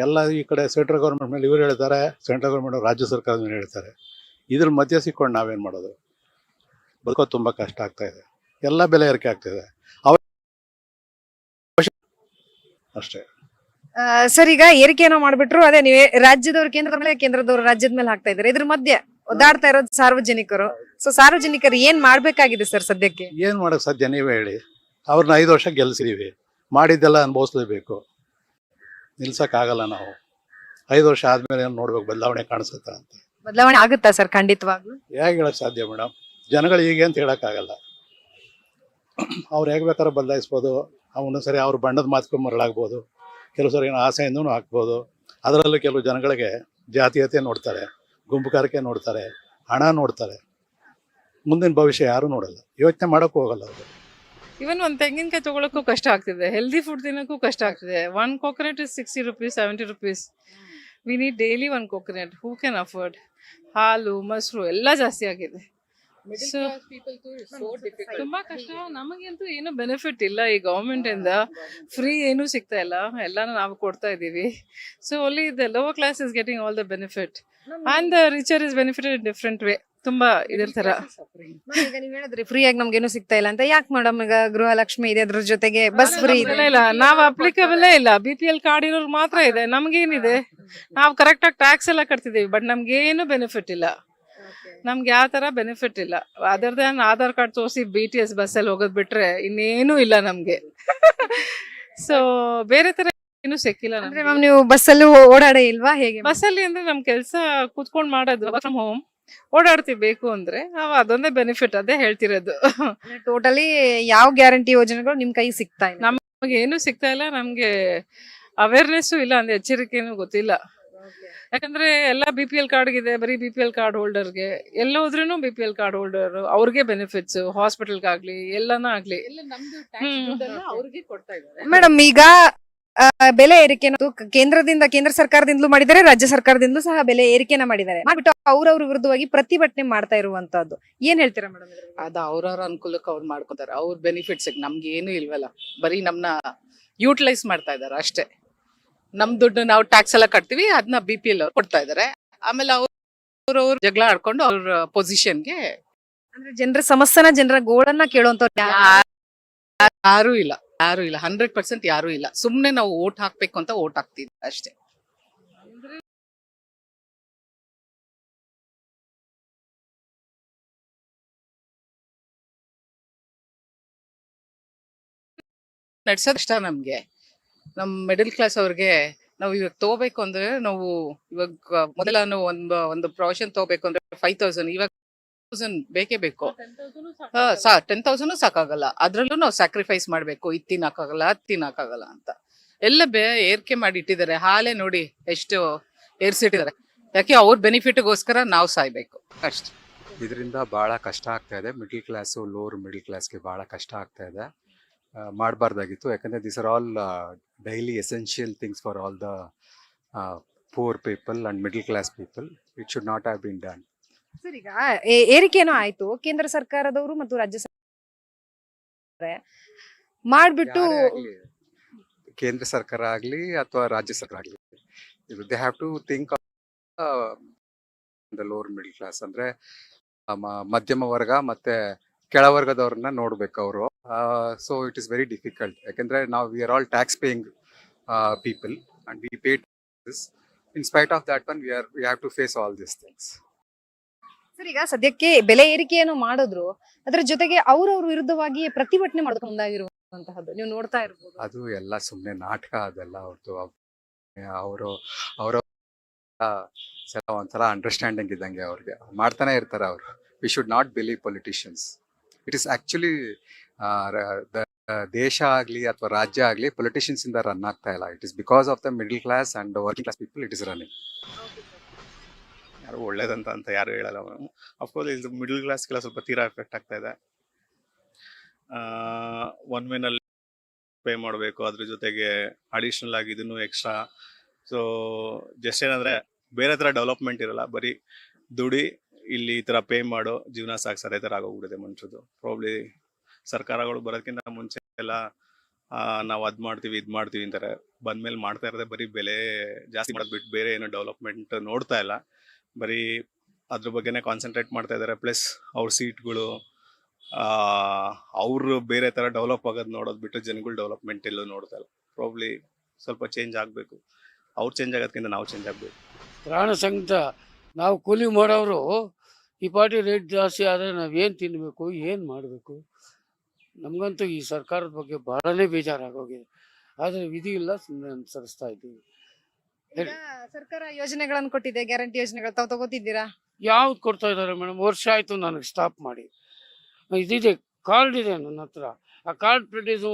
ಎಲ್ಲ ಈ ಕಡೆ ಸೆಂಟ್ರಲ್ ಗೌರ್ಮೆಂಟ್ ಮೇಲೆ ಇವ್ರು ಹೇಳ್ತಾರೆ ಸೆಂಟ್ರಲ್ ಗೌರ್ಮೆಂಟ್ ರಾಜ್ಯ ಸರ್ಕಾರದ ಮೇಲೆ ಹೇಳ್ತಾರೆ. ಇದ್ರ ಮಧ್ಯ ಸಿಕ್ಕೊಂಡು ನಾವೇನು ಮಾಡೋದು? ಬದುಕೋದು ತುಂಬಾ ಕಷ್ಟ ಆಗ್ತಾ ಇದೆ. ಎಲ್ಲ ಬೆಲೆ ಏರಿಕೆ ಆಗ್ತಿದೆ ಅವ ಅಷ್ಟೇ. ಸರ್ ಈಗ ಏರಿಕೆ ಏನೋ ಮಾಡ್ಬಿಟ್ರು ಅದೇ ನೀವೇ ರಾಜ್ಯದವ್ರು ಕೇಂದ್ರದ ಮೇಲೆ ಕೇಂದ್ರದವ್ರು ರಾಜ್ಯದ ಮೇಲೆ ಹಾಕ್ತಾ ಇದ್ದಾರೆ. ಇದ್ರ ಮಧ್ಯೆ ಒದ್ದಾಡ್ತಾ ಇರೋದು ಸಾರ್ವಜನಿಕರು. ಸೊ ಸಾರ್ವಜನಿಕರು ಏನ್ ಮಾಡ್ಬೇಕಾಗಿದೆ ಸರ್ ಸದ್ಯಕ್ಕೆ? ಏನ್ ಮಾಡಕ್ ಸಾಧ್ಯ ನೀವೇ ಹೇಳಿ. ಅವ್ರನ್ನ ಐದು ವರ್ಷ ಗೆಲ್ಸಿದೀವಿ ಮಾಡಿದ್ದೆಲ್ಲ ಅನುಭವಿಸ್ಲೇಬೇಕು. ನಿಲ್ಸಕ್ ಆಗಲ್ಲ ನಾವು. ಐದು ವರ್ಷ ಆದ್ಮೇಲೆ ಏನು ನೋಡ್ಬೇಕು ಬದಲಾವಣೆ ಕಾಣಿಸುತ್ತಾ ಅಂತ. ಬದಲಾವಣೆ ಆಗುತ್ತಾ ಸರ್ ಖಂಡಿತವಾಗ್ಲು? ಹೇಗೆ ಹೇಳಕ್ ಸಾಧ್ಯ ಮೇಡಮ್? ಜನಗಳು ಹೀಗೆ ಅಂತ ಹೇಳಕ್ಕಾಗಲ್ಲ. ಅವ್ರು ಹೇಗೆ ಬೇಕಾದ್ರೆ ಬದಲಾಯಿಸ್ಬೋದು. ಅವನು ಸರಿ ಅವ್ರ ಬಣ್ಣದ ಮಾತುಕ ಮರಳಾಗ್ಬೋದು. ಕೆಲವು ಸರಿ ಏನೋ ಆಸೆಯಿಂದನೂ ಹಾಕ್ಬೋದು. ಅದರಲ್ಲೂ ಕೆಲವು ಜನಗಳಿಗೆ ಜಾತೀಯತೆ ನೋಡ್ತಾರೆ ಗುಂಪುಗಾರಿಕೆ ನೋಡ್ತಾರೆ ಹಣ ನೋಡ್ತಾರೆ. ಮುಂದಿನ ಭವಿಷ್ಯ ಯಾರೂ ನೋಡಲ್ಲ. ಯೋಚನೆ ಮಾಡೋಕ್ಕೂ ಹೋಗಲ್ಲ ಅವರು. ಇವನ್ ಒಂದು ತೆಂಗಿನಕಾಯಿ ತಗೊಳಕ್ಕೂ ಕಷ್ಟ ಆಗ್ತಿದೆ. ಹೆಲ್ದಿ ಫುಡ್ ತಿನ್ನೋಕ್ಕೂ ಕಷ್ಟ ಆಗ್ತಿದೆ. One coconut is sixty rupees seventy rupees we need daily one coconut who can afford ಹಾಲು ಮೊಸರು ಎಲ್ಲ ಜಾಸ್ತಿ ಆಗಿದೆ. ಸೊ ತುಂಬಾ ಕಷ್ಟ. ನಮಗಂತೂ ಏನು ಬೆನಿಫಿಟ್ ಇಲ್ಲ ಈ ಗೌರ್ಮೆಂಟ್ ಇಂದ. ಫ್ರೀ ಏನು ಸಿಗ್ತಾ ಇಲ್ಲ. ಎಲ್ಲಾನು ನಾವು ಕೊಡ್ತಾ ಇದೀವಿ so only the lower class is getting all the benefit and the richer is benefited in different way ತುಂಬಾ ಇದ್ರ ತರ. ಈಗ ನೀವ್ ಹೇಳಿದ್ರಿ ಫ್ರೀ ಆಗಿ ನಮ್ಗೇನು ಸಿಗ್ತಾ ಇಲ್ಲ ಅಂತ. ಯಾಕೆ ಮೇಡಮ್ ಈಗ ಗೃಹಲಕ್ಷ್ಮಿ ಇದೆ ಅದ್ರ ಜೊತೆಗೆ ಬಸ್ ಫ್ರೀ ಇದೆ? ಇಲ್ಲ. ನಾವ್ ಅಪ್ಲಿಕೇಬಲ್ ಇಲ್ಲ. ಬಿ ಪಿ ಎಲ್ ಕಾರ್ಡ್ ಇರೋರು ಮಾತ್ರ ಇದೆ. ನಮ್ಗೇನಿದೆ ನಾವು ಕರೆಕ್ಟ್ ಆಗಿ ಟ್ಯಾಕ್ಸ್ ಎಲ್ಲ ಕಟ್ತಿದೀವಿ ಬಟ್ ನಮ್ಗೇನು ಬೆನಿಫಿಟ್ ಇಲ್ಲ. ನಮ್ಗೆ ಯಾವ ತರ ಬೆನಿಫಿಟ್ ಇಲ್ಲ. ಅದರ್ ದನ್ ಆಧಾರ್ ಕಾರ್ಡ್ ತೋರಿಸಿ ಬಿ ಟಿ ಎಸ್ ಬಸ್ಸಲ್ಲಿ ಹೋಗೋದ್ ಬಿಟ್ರೆ ಇನ್ನೇನು ಇಲ್ಲ ನಮ್ಗೆ. ಸೊ ಬೇರೆ ತರ ಏನು ಸಿಕ್ಕಿಲ್ಲ ಅಂದ್ರೆ ಬಸ್ ಮ್ಯಾಮ್ ನೀವು ಬಸ್ಸಲ್ಲೂ ಓಡಾಡೇ ಇಲ್ವಾ? ಹೇಗೆ ಬಸ್ಸಲ್ಲಿ ಅಂದ್ರೆ ನಮ್ ಕೆಲಸ ಕುತ್ಕೊಂಡ್ ಮಾಡೋದು ಫ್ರಮ್ ಹೋಮ್ ಓಡಾಡ್ತೀವಿ ಬೇಕು ಅಂದ್ರೆ. ನಾವು ಅದೊಂದೇ ಬೆನಿಫಿಟ್ ಅದೇ ಹೇಳ್ತಿರೋದು. ಟೋಟಲಿ ಯಾವ ಗ್ಯಾರಂಟಿ ಯೋಜನೆಗಳು ನಿಮ್ ಕೈ ಸಿಗ್ತಾ ಇಲ್ಲ? ನಮ್- ನಮಗೆ ಏನು ಸಿಗ್ತಾ ಇಲ್ಲ ನಮ್ಗೆ ಅವೇರ್ನೆಸ್ ಇಲ್ಲ ಅಂದ್ರೆ ಎಚ್ಚರಿಕೆನೂ ಗೊತ್ತಿಲ್ಲ. ಯಾಕಂದ್ರೆ ಎಲ್ಲ ಬಿ ಪಿ ಎಲ್ ಕಾರ್ಡ್ ಇದೆ ಬರೀ ಬಿ ಪಿ ಎಲ್ ಕಾರ್ಡ್ ಹೋಲ್ಡರ್ಗೆ ಎಲ್ಲ ಹೋದ್ರೂ B P L card holder ಅವ್ರಿಗೆ ಬೆನಿಫಿಟ್ಸ್ ಹಾಸ್ಪಿಟಲ್ಗಾಗ್ಲಿ ಎಲ್ಲಾನ ಆಗ್ಲಿ. ಕೊಡ್ತಾ ಇದ್ದಾರೆ. ಮೇಡಮ್ ಈಗ ಬೆಲೆ ಏರಿಕೆ ಕೇಂದ್ರದಿಂದ ಕೇಂದ್ರ ಸರ್ಕಾರದಿಂದಲೂ ಮಾಡಿದ್ದಾರೆ ರಾಜ್ಯ ಸರ್ಕಾರದಿಂದಲೂ ಸಹ ಬೆಲೆ ಏರಿಕೆನ ಮಾಡಿದ್ದಾರೆ. ಮಾಡ್ಬಿಟ್ಟು ಅವ್ರವ್ರ ವಿರುದ್ಧವಾಗಿ ಪ್ರತಿಭಟನೆ ಮಾಡ್ತಾ ಇರುವಂತದ್ದು ಏನ್ ಹೇಳ್ತೀರಾ ಮೇಡಮ್ ಅದ ಅವ್ರವ್ರ ಅನುಕೂಲಕ್ಕೆ ಅವ್ರು ಮಾಡ್ಕೋತಾರೆ. ಅವ್ರ ಬೆನಿಫಿಟ್ಸ್ ನಮ್ಗೆ ಏನು ಇಲ್ವಲ್ಲ. ಬರೀ ನಮ್ನ ಯೂಟಿಲೈಸ್ ಮಾಡ್ತಾ ಇದಾರೆ ಅಷ್ಟೇ. ನಮ್ ದುಡ್ಡು ನಾವು ಟ್ಯಾಕ್ಸ್ ಎಲ್ಲ ಕಟ್ತೀವಿ ಅದನ್ನ ಬಿ ಪಿ ಎಲ್ ಅವ್ರು ಕೊಡ್ತಾ ಇದಾರೆ ಆಮೇಲೆ ಅವ್ರವ್ರ ಜಗಳ ಆಡ್ಕೊಂಡು ಅವ್ರ ಪೊಸಿಷನ್ಗೆ ಅಂದ್ರೆ ಜನರ ಸಮಸ್ಯೆನ ಜನರ ಗೋಳನ್ನ ಕೇಳುವಂತ ಯಾರು ಇಲ್ಲ. ಯಾರು ಇಲ್ಲ. ಹಂಡ್ರೆಡ್ ಪರ್ಸೆಂಟ್ ಯಾರು ಇಲ್ಲ. ಸುಮ್ನೆ ನಾವು ಓಟ್ ಹಾಕ್ಬೇಕು ಅಂತ ಓಟ್ ಹಾಕ್ತಿದ್ವಿ ಅಷ್ಟೇ. ನಡ್ಸೋದ್ ಇಷ್ಟ ನಮ್ಗೆ. ನಮ್ ಮಿಡಲ್ ಕ್ಲಾಸ್ ಅವ್ರಿಗೆ ನಾವು ಇವಾಗ ತಗೋಬೇಕು ಅಂದ್ರೆ ನಾವು ಇವಾಗ ಮೊದಲ ನಾವು ಒಂದು ಒಂದು ಪ್ರೊವಿಷನ್ ತಗೋಬೇಕು ಅಂದ್ರೆ ಫೈವ್ ತೌಸಂಡ್ ಇವಾಗ ತೌಸಂಡ್ ಬೇಕೇ ಬೇಕು. ಟೆನ್ ತೌಸಂಡ್ ಸಾಕಾಗಲ್ಲ. ಅದ್ರಲ್ಲೂ ನಾವು ಸ್ಯಾಕ್ರಿಫೈಸ್ ಮಾಡ್ಬೇಕು. ಇದ್ ತಿನ್ನಕ್ಕಾಗಲ್ಲ ಅದ್ ತಿನ್ನಕ್ಕಾಗಲ್ಲ ಅಂತ. ಎಲ್ಲ ಬೇ ಏರ್ಕೆ ಮಾಡಿ ಇಟ್ಟಿದ್ದಾರೆ. ಹಾಲೇ ನೋಡಿ ಎಷ್ಟು ಏರ್ಸಿಟ್ಟಿದ್ದಾರೆ. ಯಾಕೆ ಅವ್ರ ಬೆನಿಫಿಟ್ಗೋಸ್ಕರ ನಾವು ಸಾಯ್ಬೇಕು. ಅಷ್ಟೇ. ಇದರಿಂದ ಭಾಳ ಕಷ್ಟ ಆಗ್ತಾ ಇದೆ. ಮಿಡ್ಲ್ ಕ್ಲಾಸು ಲೋವರ್ ಮಿಡ್ಲ್ ಕ್ಲಾಸ್ಗೆ ಭಾಳ ಕಷ್ಟ ಆಗ್ತಾ ಇದೆ. ಮಾಡಬಾರ್ದಾಗಿತ್ತು. ಯಾಕಂದರೆ this are all daily essential things for all the poor people and middle class people it should not have been done sir ಈಗ ಏರಿಕೆನೂ ಆಯ್ತು. ಕೇಂದ್ರ ಸರ್ಕಾರದವರು ಮತ್ತು ರಾಜ್ಯ ಸರ್ಕಾರ ಮಾಡ್ಬಿಟ್ಟು ಕೇಂದ್ರ ಸರ್ಕಾರ ಆಗ್ಲಿ ಅಥವಾ ರಾಜ್ಯ ಸರ್ಕಾರ ಆಗ್ಲಿ they have to think the lower middle class ಅಂದ್ರೆ ಮಧ್ಯಮ ವರ್ಗ ಮತ್ತೆ ಕೆಳವರ್ಗದವ್ರನ್ನ ನೋಡ್ಬೇಕು ಅವರು. So it is very difficult. ಯಾಕೆಂದ್ರೆ ನಾವು, we are all tax paying people and we pay in spite of that one, we are, we have to face all this things. Sir ಈಗ ಸದ್ಯಕ್ಕೆ ಬೆಲೆ ಏರಿಕೆಯನ್ನು ಮಾಡಿದ್ರು ಅದರ ಜೊತೆಗೆ ಅವ್ರವ್ರ ವಿರುದ್ಧವಾಗಿ ಪ್ರತಿಭಟನೆ ಮಾಡೋದಕ್ಕೆ ಮುಂದಾಗಿರುವಂತಹದ್ದು. ನೀವು ನೋಡ್ತಾ ಇರ್ಬೋದು. ಅದು ಎಲ್ಲ ಸುಮ್ಮನೆ ನಾಟಕ ಅದೆಲ್ಲ ಅವ್ರದ್ದು ಅವರು ಅವರ ಒಂಥರ ಅಂಡರ್ಸ್ಟ್ಯಾಂಡಿಂಗ್ ಇದ್ದಂಗೆ ಅವ್ರಿಗೆ. ಮಾಡ್ತಾನೆ ಇರ್ತಾರೆ ಅವರು. We should not believe politicians it is actually ದೇಶ ಆಗಲಿ ಅಥವಾ ರಾಜ್ಯ ಆಗಲಿ ಪೊಲಿಟಿಷಿಯನ್ಸ್ ಇಂದ ರನ್ ಆಗ್ತಾ ಇಲ್ಲ. It is because of the middle class and working class people it is running ಯಾರು ಒಳ್ಳೇದಂತ ಅಂತ ಯಾರು ಹೇಳಲ್ಲ ಅಫ್ಕೋರ್ಸ್ ಇದು ಮಿಡಲ್ ಕ್ಲಾಸ್ಗೆಲ್ಲ ಸ್ವಲ್ಪ ತೀರಾ ಎಫೆಕ್ಟ್ ಆಗ್ತಾ ಇದೆ. ಒನ್ ವೇನಲ್ಲಿ ಪೇ ಮಾಡಬೇಕು, ಅದ್ರ ಜೊತೆಗೆ ಅಡಿಷ್ನಲ್ ಆಗಿ ಇದನ್ನು ಎಕ್ಸ್ಟ್ರಾ ಸೊ ಜಸ್ಟ್ ಏನಂದ್ರೆ ಬೇರೆ ಥರ ಡೆವಲಪ್ಮೆಂಟ್ ಇರಲ್ಲ, ಬರೀ ದುಡಿ, ಇಲ್ಲಿ ಈ ಥರ ಪೇ ಮಾಡೋ ಜೀವನ ಸಾಗಿಸೋದು ಅದೇ ಥರ ಆಗೋಗ್ಬಿಟ್ಟಿದೆ ಮನುಷ್ಯದು ಪ್ರಾಬ್ಲಿ ಸರ್ಕಾರಗಳು ಬರೋದಕ್ಕಿಂತ ಮುಂಚೆ ಎಲ್ಲ ನಾವು ಅದ್ ಮಾಡ್ತೀವಿ, ಇದ್ ಮಾಡ್ತೀವಿ ಅಂತಾರೆ. ಬಂದ್ಮೇಲೆ ಮಾಡ್ತಾ ಇರೋದೇ ಬರೀ ಬೆಲೆ ಜಾಸ್ತಿ ಮಾಡೋದು ಬಿಟ್ಟು ಬೇರೆ ಏನೋ ಡೆವಲಪ್ಮೆಂಟ್ ನೋಡ್ತಾ ಇಲ್ಲ. ಬರೀ ಅದ್ರ ಬಗ್ಗೆನೇ ಕಾನ್ಸಂಟ್ರೇಟ್ ಮಾಡ್ತಾ ಇದ್ದಾರೆ ಪ್ಲಸ್ ಅವ್ರ ಸೀಟ್ಗಳು ಅವರು ಬೇರೆ ಥರ ಡೆವಲಪ್ ಆಗೋದು ನೋಡೋದು ಬಿಟ್ಟು ಜನಗಳು ಡೆವಲಪ್ಮೆಂಟ್ ಎಲ್ಲೂ ನೋಡ್ತಾ ಇಲ್ಲ. ಪ್ರಾಬ್ಲಿ ಸ್ವಲ್ಪ ಚೇಂಜ್ ಆಗಬೇಕು. ಅವ್ರು ಚೇಂಜ್ ಆಗೋದಕ್ಕಿಂತ ನಾವು ಚೇಂಜ್ ಆಗಬೇಕು. ಪ್ರಾಣ ಸಂಘದ ನಾವು ಕೂಲಿ ಮಾಡೋರು ಈ ಪಾಟಿ ರೇಟ್ ಜಾಸ್ತಿ ಆದರೆ ನಾವೇನು ತಿನ್ನಬೇಕು ಏನು ಮಾಡಬೇಕು? ನಮಗಂತೂ ಈ ಸರ್ಕಾರದ ಬಗ್ಗೆ ಬಹಳನೇ ಬೇಜಾರಾಗೋಗಿದೆ. ಆದರೆ ವಿಧಿ ಇಲ್ಲ ಸುಮ್ಮನೆ ಅನುಸರಿಸ್ತಾ ಇದ್ದೀವಿ. ಸರ್ಕಾರ ಯೋಜನೆಗಳನ್ನು ಕೊಟ್ಟಿದೆ, ಗ್ಯಾರಂಟಿ ಯೋಜನೆಗಳು ತಾವು ತಗೋತಿದ್ದೀರಾ? ಯಾವ್ದು ಕೊಡ್ತಾ ಇದ್ದಾರೆ ಮೇಡಮ್? ವರ್ಷ ಆಯಿತು ನನಗೆ ಸ್ಟಾಪ್ ಮಾಡಿ. ಇದಿದೆ ಕಾರ್ಡ್ ಇದೆ ನನ್ನ ಹತ್ರ. ಆ ಕಾರ್ಡ್ ಪ್ರೊಡ್ಯೂಸ್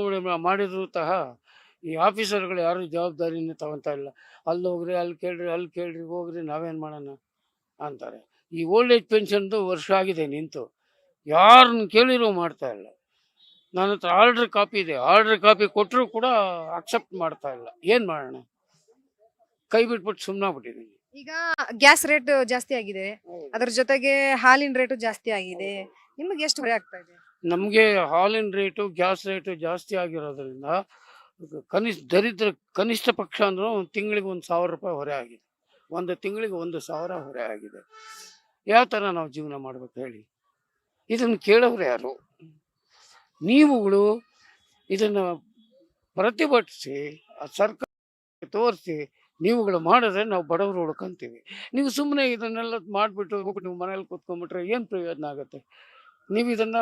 ಮಾಡಿದ್ರು ಸಹ ಈ ಆಫೀಸರ್ಗಳು ಯಾರು ಜವಾಬ್ದಾರಿನೇ ತಗೊತಾ ಇಲ್ಲ. ಅಲ್ಲಿ ಹೋಗ್ರಿ, ಅಲ್ಲಿ ಕೇಳ್ರಿ ಅಲ್ಲಿ ಕೇಳ್ರಿ, ಹೋಗ್ರಿ, ನಾವೇನು ಮಾಡೋಣ ಅಂತಾರೆ. ಈ ಓಲ್ಡ್ ಏಜ್ ಪೆನ್ಷನ್ದು ವರ್ಷ ಆಗಿದೆ ನಿಂತು. ಯಾರನ್ನ ಕೇಳಿರೋ ಮಾಡ್ತಾ ಇಲ್ಲ. ನನ್ನ ಹತ್ರ ಆರ್ಡರ್ ಕಾಪಿ ಇದೆ. ಆರ್ಡರ್ ಕಾಪಿ ಕೊಟ್ಟರು ಕೂಡ ಅಕ್ಸೆಪ್ಟ್ ಮಾಡ್ತಾ ಇಲ್ಲ. ಏನು ಮಾಡೋಣ? ಕೈ ಬಿಟ್ಬಿಟ್ಟು ಸುಮ್ಮನಾಗ್ಬಿಟ್ಟಿದ್ದೀನಿ ಈಗ ಗ್ಯಾಸ್ ರೇಟ್ ಜಾಸ್ತಿ ಆಗಿದೆ. ಅದ್ರ ಜೊತೆಗೆ ಹಾಲಿನ ರೇಟು ಜಾಸ್ತಿ ಆಗಿದೆ. ನಿಮಗೆ ಎಷ್ಟು ಹೊರೆ ಆಗ್ತಾ ಇದೆ? ನಮಗೆ ಹಾಲಿನ ರೇಟು ಗ್ಯಾಸ್ ರೇಟು ಜಾಸ್ತಿ ಆಗಿರೋದ್ರಿಂದ ಕನಿಷ್ಠ ದರಿದ್ರ ಕನಿಷ್ಠ ಪಕ್ಷ ಅಂದ್ರೆ ಒಂದು ತಿಂಗಳಿಗೆ ಒಂದು ಸಾವಿರ ರೂಪಾಯಿ ಹೊರೆ ಆಗಿದೆ. ಒಂದು ತಿಂಗಳಿಗೆ ಒಂದು ಸಾವಿರ ಹೊರೆ ಆಗಿದೆ. ಯಾವ ಥರ ನಾವು ಜೀವನ ಮಾಡ್ಬೇಕು ಹೇಳಿ? ಇದನ್ನು ಕೇಳೋರು ಯಾರು? ನೀವುಗಳು ಇದನ್ನು ಪ್ರತಿಭಟಿಸಿ ಸರ್ಕಾರ ತೋರಿಸಿ ನೀವುಗಳು ಮಾಡಿದ್ರೆ ನಾವು ಬಡವರು ಉಳ್ಕೊಂತೀವಿ ನೀವು ಸುಮ್ಮನೆ ಇದನ್ನೆಲ್ಲ ಮಾಡಿಬಿಟ್ಟು ಹೋಗ್ಬಿಟ್ಟು ನೀವು ಮನೇಲಿ ಕೂತ್ಕೊಂಡ್ಬಿಟ್ರೆ ಏನು ಪ್ರಯೋಜನ ಆಗುತ್ತೆ? ನೀವು ಇದನ್ನ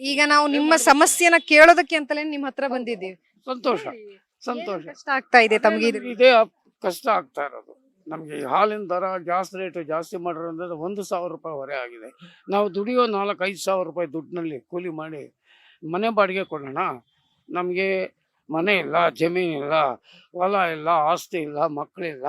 ಈಗ ನಾವು ನಿಮ್ಮ ಸಮಸ್ಯೆನ ಕೇಳೋದಕ್ಕೆ ಅಂತಲೇ ನಿಮ್ಮ ಹತ್ರ ಬಂದಿದ್ದೀವಿ. ಸಂತೋಷ. ಸಂತೋಷ. ಕಷ್ಟ ಆಗ್ತಾ ಇದೆ ತಮಗೆ ಇದು? ಇದೇ ಕಷ್ಟ ಆಗ್ತಾ ಇರೋದು. ನಮಗೆ ಹಾಲಿನ ದರ ಜಾಸ್ತಿ ರೇಟ್ ಜಾಸ್ತಿ ಮಾಡಿರೋದ್ರಿಂದ ಒಂದು ಸಾವಿರ ರೂಪಾಯಿ ಹೊರೆ ಆಗಿದೆ. ನಾವು ದುಡಿಯೋ ನಾಲ್ಕು ಐದು ಸಾವಿರ ರೂಪಾಯಿ ದುಡ್ಡಿನಲ್ಲಿ ಕೂಲಿ ಮಾಡಿ ಮನೆ ಬಾಡಿಗೆ ಕೊಡೋಣ. ನಮಗೆ ಮನೆ ಇಲ್ಲ ಜಮೀನಿಲ್ಲ ಇಲ್ಲ ಹೊಲ ಇಲ್ಲ ಆಸ್ತಿ ಇಲ್ಲ ಮಕ್ಕಳಿಲ್ಲ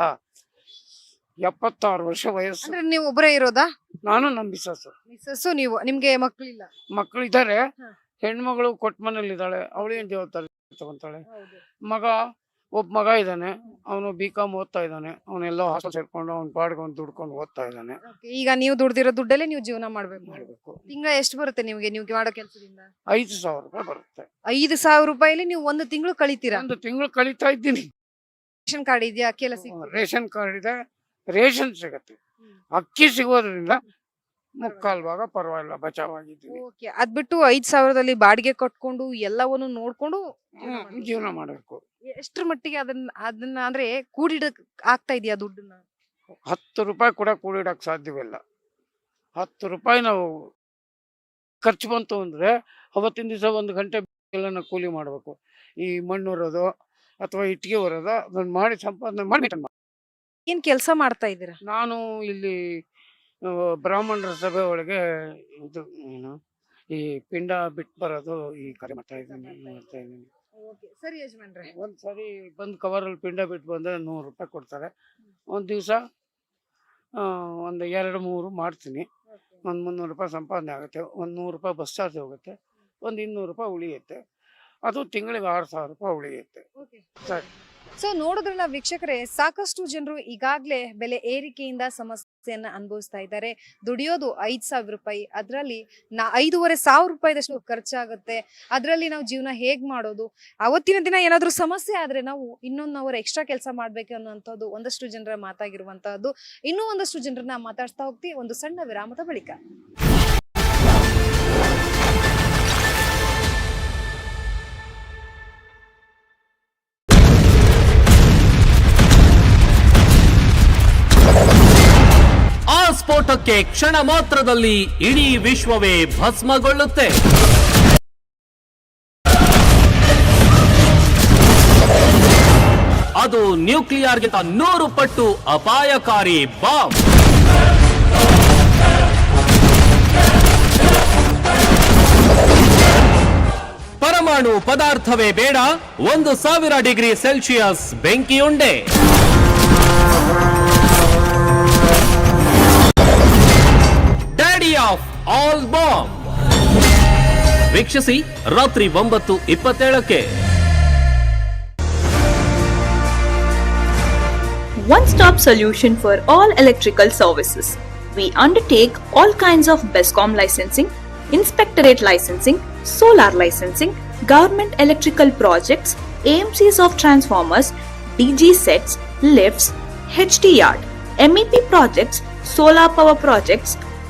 ಎಪ್ಪತ್ತಾರು ವರ್ಷ ವಯಸ್ಸು. ಅಂದ್ರೆ ನೀವು ಒಬ್ಬರೇ ಇರೋದಾ? ನಾನು ನಮ್ಮ ಮಿಸ್ಸಸ್ ಮಿಸ್ಸಸ್ಸು ನೀವು ನಿಮ್ಗೆ ಮಕ್ಕಳಿಲ್ಲ ಮಕ್ಕಳು ಇದ್ದಾರೆ. ಹ. ಹೆಣ್ಮಗಳು ಕೊಟ್ಟ ಮನೇಲಿ ಇದ್ದಾಳೆ ಅವಳೇನು ಜವಾಬ್ದಾರಿ ತಗೊಂತಾಳೆ ಮಗ ಒಬ್ಬ ಮಗ ಇದ್ದಾನೆ ಅವನು ಬಿ ಕಾಮ್ ಓದ್ತಾ ಇದ್ದಾನೆ ಅವನೆಲ್ಲ ಹಾಸ್ಟೆಲ್ ಸೇರ್ಕೊಂಡು ಅವ್ನ ಪಾಡ್ಗೆ ಅವ್ನು ದುಡ್ಕೊಂಡು ಓದ್ತಾ ಇದ್ದಾನೆ. ಈಗ ನೀವು ದುಡ್ದಿರೋ ದುಡ್ಡಲ್ಲೇ ನೀವು ಜೀವನ ಮಾಡ್ಬೇಕು. ಮಾಡ್ಬೇಕು. ತಿಂಗಳ ಎಷ್ಟು ಬರುತ್ತೆ ನಿಮಗೆ ನೀವು ಮಾಡೋ ಕೆಲಸದಿಂದ? ಐದು ಸಾವಿರ ರೂಪಾಯಿ ಬರುತ್ತೆ. ಐದು ಸಾವಿರ ರೂಪಾಯಿಲಿ ನೀವು ಒಂದು ತಿಂಗಳು ಕಳಿತೀರಾ? ಒಂದು ತಿಂಗಳು ಕಳೀತಾ ಇದ್ದೀನಿ. ರೇಷನ್ ಕಾರ್ಡ್ ಇದೆಯಾ? ಕೆಲಸ ರೇಷನ್ ಕಾರ್ಡ್ ಇದೆ. ರೇಷನ್ ಸಿಗತ್ತೆ. ಅಕ್ಕಿ ಸಿಗೋದ್ರಿಂದ ಮುಕ್ಕಾಲ್ ಭಾಗ ಪರವಾಗಿಲ್ಲ ಬಚಾವ್ ಓಕೆ ಅದ್ ಬಿಟ್ಟು ಐದ್ ಸಾವಿರದಲ್ಲಿ ಬಾಡಿಗೆ ಕಟ್ಕೊಂಡು ಎಲ್ಲವನ್ನು ನೋಡ್ಕೊಂಡು ಜೀವನ ಮಾಡ್ಬೇಕು. ಎಷ್ಟ್ರ ಮಟ್ಟಿಗೆ ಅದನ್ನ ಅದನ್ನ ಅಂದ್ರೆ ಕೂಡಿಡಕ್ ಆಗ್ತಾ ಇದೆಯಾ ದುಡ್ಡನ್ನ? ಹತ್ತು ರೂಪಾಯಿ ಕೂಡ ಕೂಡಿಡಕ್ ಸಾಧ್ಯವಿಲ್ಲ. ಹತ್ತು ರೂಪಾಯಿ ನಾವು ಖರ್ಚು ಬಂತು ಅಂದ್ರೆ ಅವತ್ತಿನ ದಿವಸ ಒಂದು ಗಂಟೆ ಎಲ್ಲ ಕೂಲಿ ಮಾಡಬೇಕು. ಈ ಮಣ್ಣು ಹೊರೋದು ಅಥವಾ ಇಟ್ಟಿಗೆ ಹೊರೋದು ಅದನ್ನ ಮಾಡಿ ಸಂಪಾದನೆ ಮಾಡಿ ಏನ್ ಕೆಲಸ ಮಾಡ್ತಾ ಇದ್ದೀರಾ? ನಾನು ಇಲ್ಲಿ ಬ್ರಾಹ್ಮಣರ ಸಭೆ ಒಳಗೆ ಇದು ಏನು ಈ ಪಿಂಡ ಬಿಟ್ಟು ಬರೋದು ಈ ಕಡೆ ಮಾಡ್ತಾ ಇದ್ದೀನಿ ಮಾಡ್ತಾ ಇದ್ದೀನಿ. ಸರಿ ಯಜಮಾನ್ರೆ. ಒಂದ್ ಸರಿ ಬಂದು ಕವರಲ್ಲಿ ಪಿಂಡ ಬಿಟ್ಟು ಬಂದರೆ ನೂರು ರೂಪಾಯಿ ಕೊಡ್ತಾರೆ. ಒಂದು ದಿವಸ ಒಂದು ಎರಡು ಮೂರು ಮಾಡ್ತೀನಿ. ಒಂದು ಮುನ್ನೂರು ರೂಪಾಯಿ ಸಂಪಾದನೆ ಆಗುತ್ತೆ ಒಂದು ನೂರು ರೂಪಾಯಿ ಬಸ್ ಚಾರ್ಜ್ ಹೋಗುತ್ತೆ ಒಂದು ಇನ್ನೂರು ರೂಪಾಯಿ ಉಳಿಯುತ್ತೆ. ಅದು ತಿಂಗಳಿಗೆ ಆರು ಸಾವಿರ ರೂಪಾಯಿ ಉಳಿಯುತ್ತೆ. ಸರಿ. ಸೊ ನೋಡಿದ್ರಲ್ಲ ವೀಕ್ಷಕರೇ ಸಾಕಷ್ಟು ಜನರು ಈಗಾಗಲೇ ಬೆಲೆ ಏರಿಕೆಯಿಂದ ಸಮಸ್ಯೆಯನ್ನ ಅನುಭವಿಸ್ತಾ ಇದ್ದಾರೆ. ದುಡಿಯೋದು ಐದ್ ಸಾವಿರ ರೂಪಾಯಿ, ಅದರಲ್ಲಿ ನಾ ಐದೂವರೆ ಸಾವಿರ ರೂಪಾಯಿದಷ್ಟು ಖರ್ಚಾಗುತ್ತೆ. ಅದರಲ್ಲಿ ನಾವು ಜೀವನ ಹೇಗ್ ಮಾಡೋದು? ಅವತ್ತಿನ ದಿನ ಏನಾದರೂ ಸಮಸ್ಯೆ ಆದ್ರೆ ನಾವು ಇನ್ನೊಂದು ಅವರ್ ಎಕ್ಸ್ಟ್ರಾ ಕೆಲಸ ಮಾಡ್ಬೇಕು ಅನ್ನುವಂಥದ್ದು ಒಂದಷ್ಟು ಜನರ ಮಾತಾಗಿರುವಂತಹದ್ದು. ಇನ್ನೂ ಒಂದಷ್ಟು ಜನರನ್ನ ಮಾತಾಡ್ತಾ ಹೋಗ್ತಿ ಒಂದು ಸಣ್ಣ ವಿರಾಮದ ಬಳಿಕ. ಸ್ಫೋಟಕ್ಕೆ ಕ್ಷಣ ಮಾತ್ರದಲ್ಲಿ ಇಡೀ ವಿಶ್ವವೇ ಭಸ್ಮಗೊಳ್ಳುತ್ತೆ. ಅದು ನ್ಯೂಕ್ಲಿಯರ್ಗಿಂತ ನೂರು ಪಟ್ಟು ಅಪಾಯಕಾರಿ ಬಾಂಬ್. ಪರಮಾಣು ಪದಾರ್ಥವೇ ಬೇಡ, ಒಂದು ಸಾವಿರ degree Celsius ಬೆಂಕಿಯುಂಡೆ. Daddy of all bomb ವೀಕ್ಷಿಸಿ ರಾತ್ರಿ ಒಂಬತ್ತು ಇಪ್ಪತ್ತೇಳಕ್ಕೆ one stop solution for all electrical services. We undertake all kinds of BESCOM licensing, inspectorate licensing, solar licensing, government electrical projects, AMCs of transformers, DG sets, lifts, HT yard, MEP projects, solar power projects,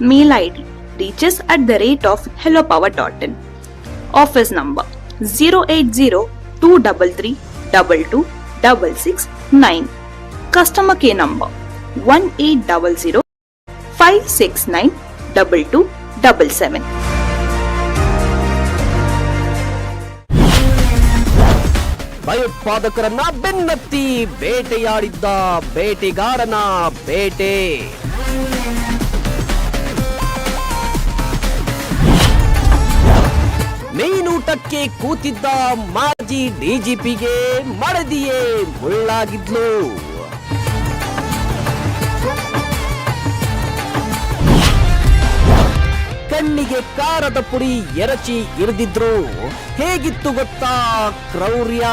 Mail ID reaches at the rate of hellopower.in. Office number 080 233 22669. Customer care number 1800 569 2277. ಭಯೋತ್ಪಾದಕರನ್ನ ಬೆನ್ನತ್ತಿ ಬೇಟೆಯಾಡಿದ್ದ ಬೇಟೆಗಾರನ ಬೇಟೆ ಮೀನೂಟಕ್ಕೆ ಕೂತಿದ್ದ ಮಾಜಿ ಡಿಜಿಪಿಗೆ ಮಡದಿಯೇ ಮುಳ್ಳಾಗಿದ್ಲು. ಕಣ್ಣಿಗೆ ಕಾರದ ಪುಡಿ ಎರಚಿ ಇರಿದಿದ್ರು. ಹೇಗಿತ್ತು ಗೊತ್ತಾ ಕ್ರೌರ್ಯ?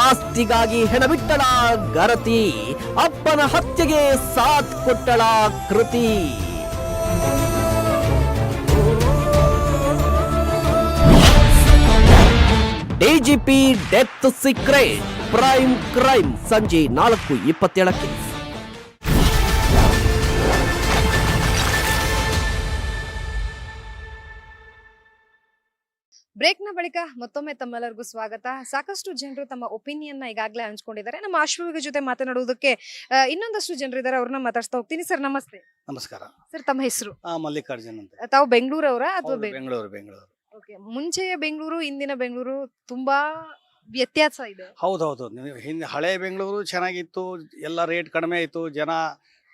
ಆಸ್ತಿಗಾಗಿ ಹೆಣಬಿಟ್ಟಳ ಗರತಿ, ಅಪ್ಪನ ಹತ್ಯೆಗೆ ಸಾಥ್ ಕೊಟ್ಟಳ ಕೃತಿ. DGP death secret prime crime, ಸಂಜೆ ನಾಲ್ಕು ಇಪ್ಪತ್ತೇಳಕ್ಕೆ. ಬ್ರೇಕ್ನ ಬಳಿಕ ಮತ್ತೊಮ್ಮೆ ತಮ್ಮೆಲ್ಲರಿಗೂ ಸ್ವಾಗತ. ಸಾಕಷ್ಟು ಜನರು ತಮ್ಮ ಒಪಿನಿಯನ್ನ ಈಗಾಗಲೇ ಹಂಚ್ಕೊಂಡಿದ್ದಾರೆ. ನಮ್ಮ ಅಶ್ವಿಗ ಜೊತೆ ಮಾತನಾಡುವುದಕ್ಕೆ ಇನ್ನೊಂದಷ್ಟು ಜನರು ಇದ್ದಾರೆ ಅವ್ರನ್ನ ಮಾತಾಡ್ಸ್ತಾ ಹೋಗ್ತೀನಿ. ಸರ್ ನಮಸ್ತೆ. ನಮಸ್ಕಾರ. ಸರ್ ತಮ್ಮ ಹೆಸರು? ಮಲ್ಲಿಕಾರ್ಜುನ್ ಅಂತ. ತಾವು ಬೆಂಗಳೂರವರ ಅಥವಾ ಬೆಂಗಳೂರು ಬೆಂಗಳೂರು. ಓಕೆ ಮುಂಚೆಯ ಬೆಂಗಳೂರು ಇಂದಿನ ಬೆಂಗಳೂರು ತುಂಬಾ ವ್ಯತ್ಯಾಸ ಇದೆ. ಹೌದೌದು. ಹಿಂದೆ ಹಳೆ ಬೆಂಗಳೂರು ಚೆನ್ನಾಗಿತ್ತು ಎಲ್ಲ ರೇಟ್ ಕಡಿಮೆ ಇತ್ತು ಜನ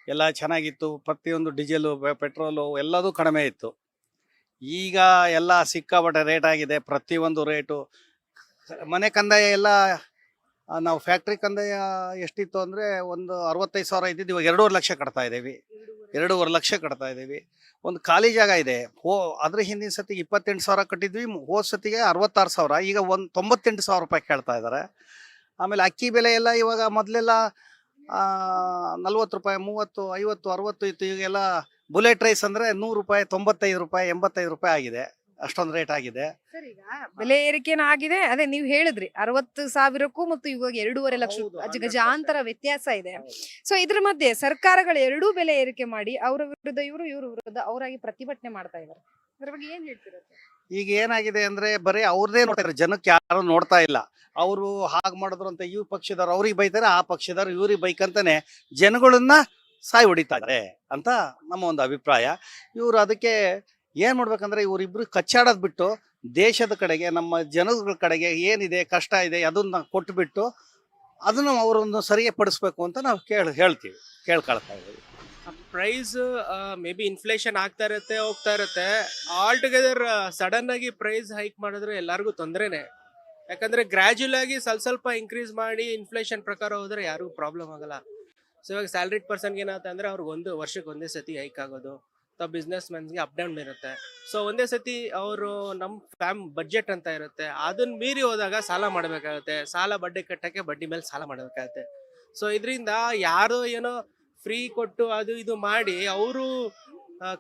ಎಲ್ಲ ಚೆನ್ನಾಗಿತ್ತು ಪ್ರತಿಯೊಂದು ಡೀಸೆಲು ಪೆಟ್ರೋಲು ಎಲ್ಲದೂ ಕಡಿಮೆ ಇತ್ತು. ಈಗ ಎಲ್ಲ ಸಿಕ್ಕಾಪಟ್ಟೆ ರೇಟ್ ಆಗಿದೆ. ಪ್ರತಿಯೊಂದು ರೇಟು ಮನೆ ಕಂದಾಯ ಎಲ್ಲ ನಾವು ಫ್ಯಾಕ್ಟ್ರಿ ಕಂದಾಯ ಎಷ್ಟಿತ್ತು ಅಂದರೆ ಒಂದು ಅರವತ್ತೈದು ಸಾವಿರ ಇದ್ದಿದ್ದು ಇವಾಗ ಎರಡೂವರೆ ಲಕ್ಷ ಕಟ್ತಾ ಇದ್ದೀವಿ. ಎರಡೂವರೆ ಲಕ್ಷ ಕಟ್ತಾ ಇದ್ದೀವಿ. ಒಂದು ಖಾಲಿ ಜಾಗ ಇದೆ. ಹೋ, ಅದ್ರ ಹಿಂದಿನ ಸತಿಗೆ ಇಪ್ಪತ್ತೆಂಟು ಸಾವಿರ ಕಟ್ಟಿದ್ವಿ. ಹೋದ ಸತಿಗೆ ಅರವತ್ತಾರು ಸಾವಿರ. ಈಗ ಒಂದು ತೊಂಬತ್ತೆಂಟು ಸಾವಿರ ರೂಪಾಯಿ ಕೇಳ್ತಾ ಇದ್ದಾರೆ. ಆಮೇಲೆ ಅಕ್ಕಿ ಬೆಲೆ ಎಲ್ಲ ಇವಾಗ ಮೊದಲೆಲ್ಲ ನಲ್ವತ್ತು ರೂಪಾಯಿ, ಮೂವತ್ತು, ಐವತ್ತು, ಅರವತ್ತು ಇತ್ತು. ಈಗೆಲ್ಲ ಬುಲೆಟ್ ರೈಸ್ ಅಂದ್ರೆ ನೂರು ರೂಪಾಯಿ ತೊಂಬತ್ತೈದು ರೂಪಾಯಿ ಎಂಬತ್ತೈದು ರೂಪಾಯಿ ಆಗಿದೆ. ಅಷ್ಟೊಂದು ರೇಟ್ ಆಗಿದೆ. ಸರ್ ಈಗ ಬೆಲೆ ಏರಿಕೆ ಆಗಿದೆ. ಅದೇ ನೀವು ಹೇಳಿದ್ರಿ ಅರವತ್ತು ಸಾವಿರಕ್ಕೂ ಮತ್ತು ಇವಾಗ ಎರಡೂವರೆ ಲಕ್ಷ ಗಜಾಂತರ ವ್ಯತ್ಯಾಸ ಇದೆ. ಸೊ ಇದ್ರ ಮಧ್ಯೆ ಸರ್ಕಾರಗಳು ಎರಡೂ ಬೆಲೆ ಏರಿಕೆ ಮಾಡಿ ಅವರ ವಿರುದ್ಧ ಇವರು ಇವ್ರ ವಿರುದ್ಧ ಅವರಾಗಿ ಪ್ರತಿಭಟನೆ ಮಾಡ್ತಾ ಇದ್ದಾರೆ. ಅದ್ರ ಬಗ್ಗೆ ಏನ್ ಹೇಳ್ತೀರಾ ಈಗ ಏನಾಗಿದೆ ಅಂದ್ರೆ ಬರೀ ಅವ್ರದೇ ನೋಡ್ತಾರೆ ಜನಕ್ಕೆ ಯಾರು ನೋಡ್ತಾ ಇಲ್ಲ. ಅವರು ಹಾಗೆ ಮಾಡಿದ್ರು ಅಂತ ಇವ್ ಪಕ್ಷದವ್ರು ಅವ್ರಿಗೆ ಬೈತಾರೆ ಆ ಪಕ್ಷದವ್ರು ಇವ್ರಿಗೆ ಬೈಕಂತಾನೆ ಜನಗಳನ್ನ ಸಾಯಿ ಹೊಡಿತಾರೆ ಅಂತ ನಮ್ಮ ಒಂದು ಅಭಿಪ್ರಾಯ. ಇವರು ಅದಕ್ಕೆ ಏನು ಮಾಡ್ಬೇಕಂದ್ರೆ ಇವರಿಬ್ರು ಕಚ್ಚಾಡೋದು ಬಿಟ್ಟು ದೇಶದ ಕಡೆಗೆ, ನಮ್ಮ ಜನಗಳ ಕಡೆಗೆ ಏನಿದೆ, ಕಷ್ಟ ಇದೆ ಅದನ್ನ ಕೊಟ್ಬಿಟ್ಟು ಅದನ್ನು ಅವರನ್ನು ಸರಿಯಾಗಿ ಪಡಿಸ್ಬೇಕು ಅಂತ ನಾವು ಕೇಳಿ, ಹೇಳ್ತೀವಿ, ಕೇಳ್ಕೊಳ್ತಾ ಇದ್ದೀವಿ. ಪ್ರೈಸ್ ಮೇ ಬಿ ಇನ್ಫ್ಲೇಷನ್ ಆಗ್ತಾ ಇರುತ್ತೆ, ಹೋಗ್ತಾ ಇರುತ್ತೆ. ಆಲ್ ಟುಗೆದರ್ ಸಡನ್ ಆಗಿ ಪ್ರೈಸ್ ಹೈಕ್ ಮಾಡಿದ್ರೆ ಎಲ್ಲರಿಗೂ ತೊಂದರೆನೆ. ಯಾಕಂದ್ರೆ ಗ್ರ್ಯಾಜುಯಲ್ ಆಗಿ ಸ್ವಲ್ಪ ಸ್ವಲ್ಪ ಇನ್ಕ್ರೀಸ್ ಮಾಡಿ ಇನ್ಫ್ಲೇಷನ್ ಪ್ರಕಾರ ಹೋದ್ರೆ ಯಾರಿಗೂ ಪ್ರಾಬ್ಲಮ್ ಆಗಲ್ಲ. ಸೊ ಇವಾಗ ಸ್ಯಾಲ್ರಿಡ್ ಪರ್ಸನ್ಗೆ ಏನಾಗುತ್ತೆ ಅಂದ್ರೆ ಅವ್ರಿಗೆ ಒಂದು ವರ್ಷಕ್ಕೆ ಒಂದೇ ಸತಿ ಹೈಕ್ ಆಗೋದು, ಅಥವಾ ಬಿಸ್ನೆಸ್ ಮ್ಯಾನ್ಸ್ಗೆ ಅಪ್ ಡೌನ್ ಇರುತ್ತೆ. ಸೊ ಒಂದೇ ಸತಿ ಅವರು ನಮ್ಮ ಫ್ಯಾಮ್ ಬಜೆಟ್ ಅಂತ ಇರುತ್ತೆ ಅದನ್ನ ಮೀರಿ ಹೋದಾಗ ಸಾಲ ಮಾಡಬೇಕಾಗುತ್ತೆ. ಸಾಲ ಬಡ್ಡಿ ಕಟ್ಟಕ್ಕೆ ಬಡ್ಡಿ ಮೇಲೆ ಸಾಲ ಮಾಡಬೇಕಾಗುತ್ತೆ. ಸೊ ಇದರಿಂದ ಯಾರೋ ಏನೋ ಫ್ರೀ ಕೊಟ್ಟು ಅದು ಇದು ಮಾಡಿ ಅವರು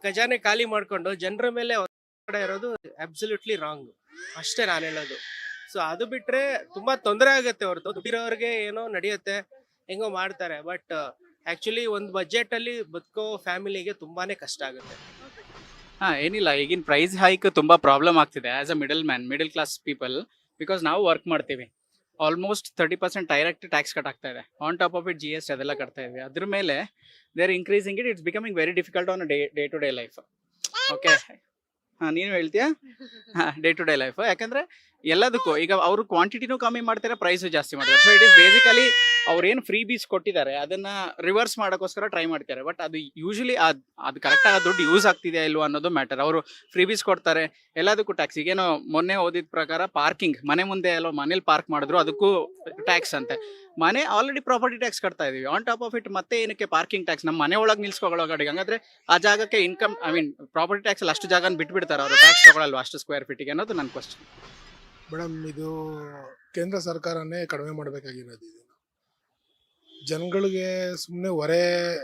ಖಜಾನೆ ಖಾಲಿ ಮಾಡ್ಕೊಂಡು ಜನರ ಮೇಲೆ ಇರೋದು ಅಬ್ಸಲ್ಯೂಟ್ಲಿ ರಾಂಗ್ ಅಷ್ಟೇ ನಾನು ಹೇಳೋದು. ಸೊ ಅದು ಬಿಟ್ರೆ ತುಂಬಾ ತೊಂದರೆ ಆಗುತ್ತೆ ಹೊರತು. ದುಡ್ಡಿರೋರಿಗೆ ಏನೋ ನಡೆಯುತ್ತೆ. ಹೆಂಗೋ ಮಾಡ್ತಾರೆ ಬಟ್ ಆಕ್ಚುಲಿ ಒಂದು ಬಜೆಟ್ ಅಲ್ಲಿ ಬದುಕೋ ಫ್ಯಾಮಿಲಿಗೆ ತುಂಬಾನೇ ಕಷ್ಟ ಆಗುತ್ತೆ. ಹಾ ಏನಿಲ್ಲ ಈಗಿನ ಪ್ರೈಸ್ ಹೈಕ್ ತುಂಬಾ ಪ್ರಾಬ್ಲಮ್ ಆಗ್ತಿದೆ as a middle man middle class people because ನಾವು ವರ್ಕ್ ಮಾಡ್ತೀವಿ. Almost thirty percent direct tax cut ಆಗ್ತಾ ಇದೆ. On top of it G S T ಅದೆಲ್ಲ ಕಟ್ತಾ ಇದ್ವಿ. ಅದ್ರ ಮೇಲೆ they are increasing it it's becoming very difficult on day day to day life okay ಹಾಂ ನೀನು ಹೇಳ್ತೀಯಾ? ಡೇ ಟು ಡೇ ಲೈಫ್ ಯಾಕಂದ್ರೆ ಎಲ್ಲದಕ್ಕೂ. ಈಗ ಅವರು ಕ್ವಾಂಟಿಟಿನೂ ಕಮ್ಮಿ ಮಾಡ್ತಾರೆ ಪ್ರೈಸ್ ಜಾಸ್ತಿ ಮಾಡ್ತಾರೆ. ಸೊ ಇಟ್ ಇಸ್ ಬೇಸಿಕಲಿ ಅವ್ರೇನು ಫ್ರೀ ಬೀಸ್ ಕೊಟ್ಟಿದ್ದಾರೆ, ಅದನ್ನ ರಿವರ್ಸ್ ಮಾಡೋಕ್ಕೋಸ್ಕರ ಟ್ರೈ ಮಾಡ್ತಾರೆ. ಬಟ್ ಅದು ಯೂಶಲಿ ಅದು ಕರೆಕ್ಟಾಗಿ ಆ ದುಡ್ಡು ಯೂಸ್ ಆಗ್ತಿದೆಯಾ ಇಲ್ವಾ ಅನ್ನೋದು ಮ್ಯಾಟರ್ ಅವರು ಫ್ರೀ ಬೀಸ್ ಕೊಡ್ತಾರೆ, ಎಲ್ಲದಕ್ಕೂ ಟ್ಯಾಕ್ಸ್ ಈಗೇನೋ ಮೊನ್ನೆ ಓದಿದ ಪ್ರಕಾರ ಪಾರ್ಕಿಂಗ್ ಮನೆ ಮುಂದೆ ಎಲ್ಲೋ ಮನೇಲಿ ಪಾರ್ಕ್ ಮಾಡಿದ್ರು, ಅದಕ್ಕೂ ಟ್ಯಾಕ್ಸ್ ಅಂತೆ. ಮನೆ ಆಲ್ರೆಡಿ ಪ್ರಾಪರ್ಟಿ ಟ್ಯಾಕ್ಸ್ ಕಟ್ತಾ ಇದೀವಿ. ಆನ್ ಟಾಪ್ ಆಫ್ ಇಟ್ ಮತ್ತೆ ಏನಕ್ಕೆ ಪಾರ್ಕಿಂಗ್ ಟ್ಯಾಕ್ಸ್ ನಮ್ಮ ಮನೆ ಒಳಗೆ ನಿಲ್ಸ್ಕೊಳ್ಳೋ ಗಾಡಿಗೆ. ಹಂಗಾದ್ರೆ ಆ ಜಾಗಕ್ಕೆ income I mean property tax ಅಷ್ಟು ಜಾಗನ ಬಿಟ್ಬಿಡ್ತಾರೆ. ಅವರು ಟ್ಯಾಕ್ಸ್ ತಗೊಳಲ್ವಾ ಅಷ್ಟು ಸ್ಕ್ವೇರ್ ಫೀಟಿಗೆ ಅನ್ನೋದು ನನ್ನ ಕ್ವಶನ್ ಮೇಡಮ್, ಇದು ಕೇಂದ್ರ ಸರ್ಕಾರನೇ ಕಡಿಮೆ ಮಾಡಬೇಕಾಗಿರೋದು ಇದನ್ನು ಜನಗಳಿಗೆ ಸುಮ್ಮನೆ ಹೊರೆ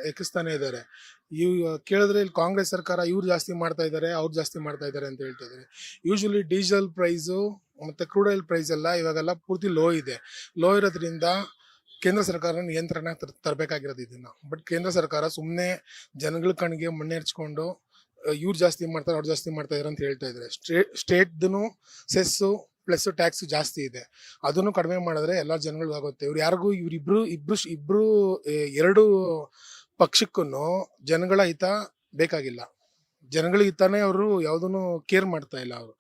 ಎಕ್ಕಿಸ್ತಾನೆ ಇದ್ದಾರೆ ಇವ್ ಕೇಳಿದ್ರೆ ಇಲ್ಲಿ ಕಾಂಗ್ರೆಸ್ ಸರ್ಕಾರ ಇವ್ರು ಜಾಸ್ತಿ ಮಾಡ್ತಾ ಇದ್ದಾರೆ ಅವ್ರು ಜಾಸ್ತಿ ಮಾಡ್ತಾ ಇದ್ದಾರೆ ಅಂತ ಹೇಳ್ತಾ ಇದ್ದಾರೆ ಯೂಶಲಿ ಡೀಸೆಲ್ ಪ್ರೈಸು ಮತ್ತೆ ಕ್ರೂಡ್ ಆಯಿಲ್ ಪ್ರೈಸ್ ಎಲ್ಲ ಇವಾಗೆಲ್ಲ ಪೂರ್ತಿ ಲೋ ಇದೆ. ಲೋ ಇರೋದ್ರಿಂದ ಕೇಂದ್ರ ಸರ್ಕಾರ ನಿಯಂತ್ರಣ ತರ್- ತರಬೇಕಾಗಿರೋದು ಇದನ್ನು. ಬಟ್ ಕೇಂದ್ರ ಸರ್ಕಾರ ಸುಮ್ಮನೆ ಜನಗಳ ಕಣ್ಣಿಗೆ ಮಣ್ಣೆರ್ಚ್ಕೊಂಡು, ಇವ್ರು ಜಾಸ್ತಿ ಮಾಡ್ತಾರೆ, ಅವ್ರು ಜಾಸ್ತಿ ಮಾಡ್ತಾ ಇದ್ದಾರೆ ಅಂತ ಹೇಳ್ತಾ ಇದ್ದಾರೆ ಸ್ಟೇಟ್ ಸ್ಟೇಟ್ದು ಸೆಸ್ಸು ಪ್ಲಸ್ ಟ್ಯಾಕ್ಸ್ ಜಾಸ್ತಿ ಇದೆ. ಅದನ್ನು ಕಡಿಮೆ ಮಾಡಿದ್ರೆ ಎಲ್ಲ ಜನಗಳಿಗೂ ಆಗುತ್ತೆ ಇವ್ರು ಯಾರಿಗೂ ಇವರಿಬ್ರು ಇಬ್ರು ಇಬ್ರು ಎರಡು ಪಕ್ಷಕ್ಕೂ ಜನಗಳ ಹಿತ ಬೇಕಾಗಿಲ್ಲ. ಜನಗಳ ತಾನೇ ಅವರು ಯಾವುದನ್ನು ಕೇರ್ ಮಾಡ್ತಾ ಇಲ್ಲ ಅವರು.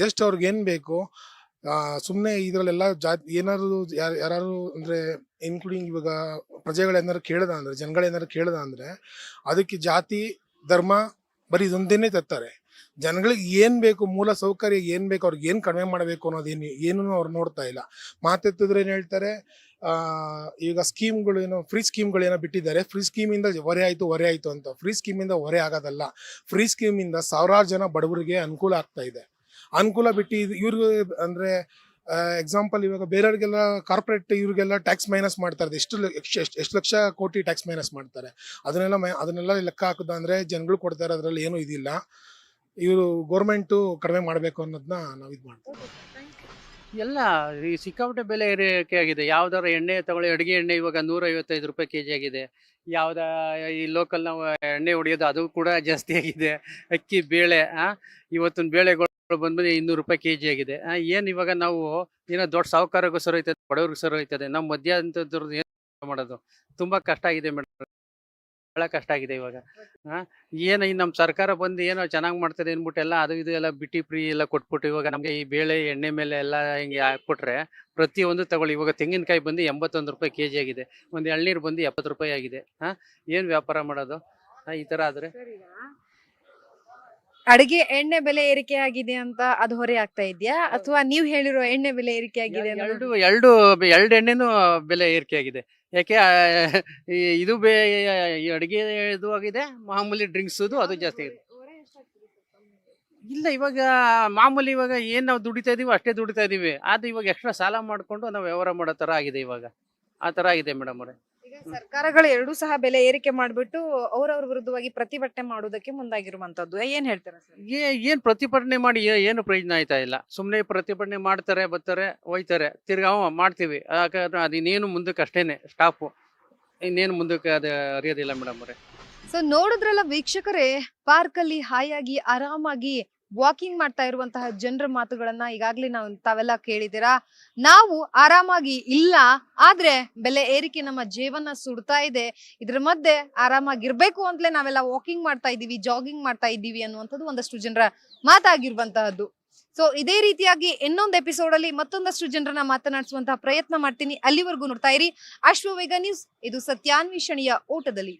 ಜಸ್ಟ್ ಅವ್ರಿಗೆ ಏನು ಬೇಕು ಸುಮ್ಮನೆ ಇದರಲ್ಲೆಲ್ಲ ಜಾ, ಏನಾದ್ರು ಯಾರು ಯಾರು ಅಂದರೆ ಇನ್ಕ್ಲೂಡಿಂಗ್ ಇವಾಗ ಪ್ರಜೆಗಳೇನಾದ್ರು ಕೇಳ್ದ ಅಂದರೆ ಜನಗಳೇನಾದ್ರು ಕೇಳ್ದ ಅಂದರೆ, ಅದಕ್ಕೆ ಜಾತಿ, ಧರ್ಮ ಬರೀ ಇದೊಂದೇನೆ ತರ್ತಾರೆ. ಜನಗಳಿಗೆ ಏನು ಬೇಕು, ಮೂಲ ಸೌಕರ್ಯ ಏನು ಬೇಕು, ಅವ್ರಿಗೆ ಏನು ಕಡಿಮೆ ಮಾಡಬೇಕು ಅನ್ನೋದೇನು ಏನೂ ಅವ್ರು ನೋಡ್ತಾ ಇಲ್ಲ. ಮಾತೆತ್ತಿದ್ರೆ ಏನು ಹೇಳ್ತಾರೆ ಈಗ ಸ್ಕೀಮ್ಗಳು ಏನೋ, ಫ್ರೀ ಸ್ಕೀಮ್ಗಳು ಏನೋ ಬಿಟ್ಟಿದ್ದಾರೆ, ಫ್ರೀ ಸ್ಕೀಮಿಂದ ಹೊರೆ ಆಯಿತು ಹೊರೆ ಆಯಿತು ಅಂತ. ಫ್ರೀ ಸ್ಕೀಮಿಂದ ಹೊರೆ ಆಗೋದಲ್ಲ. ಫ್ರೀ ಸ್ಕೀಮಿಂದ ಸಾವಿರಾರು ಜನ ಬಡವರಿಗೆ ಅನುಕೂಲ ಆಗ್ತಾ ಇದೆ. ಅನುಕೂಲ ಬಿಟ್ಟು ಇವ್ರಿಗೆ, ಅಂದರೆ ಎಕ್ಸಾಂಪಲ್ ಇವಾಗ ಬೇರೆಯವ್ರಿಗೆಲ್ಲ ಕಾರ್ಪೊರೇಟ್ ಇವ್ರಿಗೆಲ್ಲ ಟ್ಯಾಕ್ಸ್ ಮೈನಸ್ ಮಾಡ್ತಾರೆ ಎಷ್ಟು ಎಷ್ಟು ಲಕ್ಷ ಕೋಟಿ ಟ್ಯಾಕ್ಸ್ ಮೈನಸ್ ಮಾಡ್ತಾರೆ. ಅದನ್ನೆಲ್ಲ ಅದನ್ನೆಲ್ಲ ಲೆಕ್ಕ ಹಾಕೋದು ಅಂದ್ರೆ ಜನಗಳು ಕೊಡ್ತಾರೆ ಅದರಲ್ಲಿ ಏನೂ ಇದಿಲ್ಲ. ಇವರು ಗೌರ್ಮೆಂಟು ಕಡಿಮೆ ಮಾಡಬೇಕು ಅನ್ನೋದನ್ನ ನಾವು ಇದು ಮಾಡ್ತೀವಿ. ಎಲ್ಲ ಈ ಸಿಕ್ಕಾಪಟ್ಟೆ ಬೆಲೆ ಏರಿಕೆ ಆಗಿದೆ. ಯಾವ್ದಾರ ಎಣ್ಣೆ ತಗೊಳ್ಳಿ, ಅಡುಗೆ ಎಣ್ಣೆ ಇವಾಗ ನೂರ ಐವತ್ತೈದು ರೂಪಾಯಿ ಕೆ ಜಿ ಆಗಿದೆ. ಯಾವ್ದ, ಈ ಲೋಕಲ್ ನಾವು ಎಣ್ಣೆ ಹೊಡೆಯೋದು ಅದು ಕೂಡ ಜಾಸ್ತಿ ಆಗಿದೆ. ಅಕ್ಕಿ, ಬೇಳೆ ಇವತ್ತಿನ ಬೇಳೆಗಳು ಬಂದ್ಮೇಲೆ ಇನ್ನೂರು ರೂಪಾಯಿ ಕೆ ಜಿ ಆಗಿದೆ ಏನು ಇವಾಗ ನಾವು ಏನೋ ದೊಡ್ಡ ಸಾಹುಕಾರಗೂ ಸರ್ ಹೋಯ್ತದೆ, ಬಡವ್ರಿಗೂ ಸರ್ ಹೋಯ್ತದೆ. ನಮ್ಮ ಮಧ್ಯಾಹ್ನ ಮಾಡೋದು? ತುಂಬಾ ಕಷ್ಟ ಆಗಿದೆ ಮೇಡಮ್. ಬಹಳ ಕಷ್ಟ ಆಗಿದೆ ಇವಾಗ. ಏನು ಈ ನಮ್ಮ ಸರ್ಕಾರ ಬಂದು ಏನೋ ಚೆನ್ನಾಗಿ ಮಾಡ್ತದೆ ಅಂದ್ಬಿಟ್ಟು ಎಲ್ಲ ಅದು ಇದು ಎಲ್ಲ ಬಿಟ್ಟಿ ಫ್ರೀ ಎಲ್ಲ ಕೊಟ್ಬಿಟ್ಟು ಇವಾಗ ನಮಗೆ ಈ ಬೇಳೆ ಎಣ್ಣೆ ಮೇಲೆ ಎಲ್ಲ ಹಿಂಗೆ ಹಾಕ್ಬಿಟ್ರೆ ಪ್ರತಿಯೊಂದು ತಗೊಳ್ಳಿ. ಇವಾಗ ತೆಂಗಿನಕಾಯಿ ಬಂದು ಎಂಬತ್ತೊಂದು ರೂಪಾಯಿ ಕೆ ಜಿ ಆಗಿದೆ. ಒಂದು ಎಳ್ನೀರು ಬಂದು ಎಪ್ಪತ್ತು ರೂಪಾಯಿ ಆಗಿದೆ. ಹಾ ಏನು ವ್ಯಾಪಾರ ಮಾಡೋದು? ಆ, ಈ ಥರ ಆದರೆ ಅಡಿಗೆ ಎಣ್ಣೆ ಬೆಲೆ ಏರಿಕೆ ಆಗಿದೆ ಅಂತ ಅದು ಹೊರೆ ಆಗ್ತಾ ಇದೆಯಾ? ಅಥವಾ ನೀವು ಹೇಳಿರೋ ಎಣ್ಣೆ ಬೆಲೆ ಏರಿಕೆ ಆಗಿದೆ ಎರಡು ಎರಡು ಎರಡು ಎಣ್ಣೆನೂ ಬೆಲೆ ಏರಿಕೆ ಆಗಿದೆ. ಯಾಕೆ ಇದು ಬೇ ಅಡುಗೆ ಇದು ಆಗಿದೆ ಮಾಮೂಲಿ ಡ್ರಿಂಕ್ಸ್ ಅದು ಜಾಸ್ತಿ ಇದೆ ಇಲ್ಲ ಇವಾಗ ಮಾಮೂಲಿ ಇವಾಗ ಏನು ನಾವು ದುಡಿತಾ ಇದೀವಿ ಅಷ್ಟೇ ದುಡಿತಾ ಇದೀವಿ. ಆದ್ರೆ ಇವಾಗ ಎಕ್ಸ್ಟ್ರಾ ಸಾಲ ಮಾಡಿಕೊಂಡು ನಾವು ವ್ಯವಹಾರ ಮಾಡೋ ಥರ ಆಗಿದೆ ಇವಾಗ. ಆ ಥರ ಆಗಿದೆ ಮೇಡಮ್ ಅವರೇ. ಸರ್ಕಾರಗಳು ಎರಡೂ ಸಹ ಬೆಲೆ ಏರಿಕೆ ಮಾಡ್ಬಿಟ್ಟು ಅವರವ್ರ ವಿರುದ್ಧವಾಗಿ ಪ್ರತಿಭಟನೆ ಮಾಡೋದಕ್ಕೆ ಮುಂದಾಗಿರುವಂತದ್ದು ಏನ್ ಹೇಳ್ತಾರೆ ಸರ್? ಏ ಏನು ಪ್ರತಿಭಟನೆ ಮಾಡಿ ಏ- ಏನು ಪ್ರಯೋಜನ ಆಯ್ತಾ ಇಲ್ಲ. ಸುಮ್ಮನೆ ಪ್ರತಿಭಟನೆ ಮಾಡ್ತಾರೆ ಬರ್ತಾರೆ ಹೋಯ್ತಾರೆ. ತಿರ್ಗಾ ಹ್ಞೂ ಮಾಡ್ತೀವಿ. ಯಾಕಂದ್ರೆ ಅದು ಇನ್ನೇನು ಮುಂದಕ್ಕೆ ಅಷ್ಟೇನೆ ಸ್ಟಾಪು ಇನ್ನೇನು ಮುಂದಕ್ಕೆ ಅದು ಅರಿಯೋದಿಲ್ಲ ಮೇಡಮ್ ಅವರೇ. ಸೊ ನೋಡಿದ್ರಲ್ಲ ವೀಕ್ಷಕರೇ ಪಾರ್ಕ್ ಅಲ್ಲಿ ಹಾಯಾಗಿ ಆರಾಮಾಗಿ ವಾಕಿಂಗ್ ಮಾಡ್ತಾ ಇರುವಂತಹ ಜನರ ಮಾತುಗಳನ್ನ ಈಗಾಗ್ಲೇ ನಾವು ತಾವೆಲ್ಲ ಕೇಳಿದ್ದೀರಾ? ನಾವು ಆರಾಮಾಗಿ ಇಲ್ಲ, ಆದ್ರೆ ಬೆಲೆ ಏರಿಕೆ ನಮ್ಮ ಜೀವನ ಸುಡ್ತಾ ಇದೆ. ಇದ್ರ ಮಧ್ಯೆ ಆರಾಮಾಗಿರ್ಬೇಕು ಅಂತಲೇ ನಾವೆಲ್ಲ ವಾಕಿಂಗ್ ಮಾಡ್ತಾ ಇದ್ದೀವಿ ಜಾಗಿಂಗ್ ಮಾಡ್ತಾ ಇದ್ದೀವಿ ಅನ್ನುವಂಥದ್ದು ಒಂದಷ್ಟು ಜನರ ಮಾತಾಗಿರುವಂತಹದ್ದು. ಸೊ ಇದೇ ರೀತಿಯಾಗಿ ಇನ್ನೊಂದು ಎಪಿಸೋಡ್ ಅಲ್ಲಿ ಮತ್ತೊಂದಷ್ಟು ಜನರನ್ನ ಮಾತನಾಡಿಸುವಂತಹ ಪ್ರಯತ್ನ ಮಾಡ್ತೀನಿ. ಅಲ್ಲಿವರೆಗೂ ನೋಡ್ತಾ ಇರಿ. ಅಶ್ವವೇಗ ನ್ಯೂಸ್ ಇದು ಸತ್ಯಾನ್ವೇಷಣೆಯ ಓಟದಲ್ಲಿ.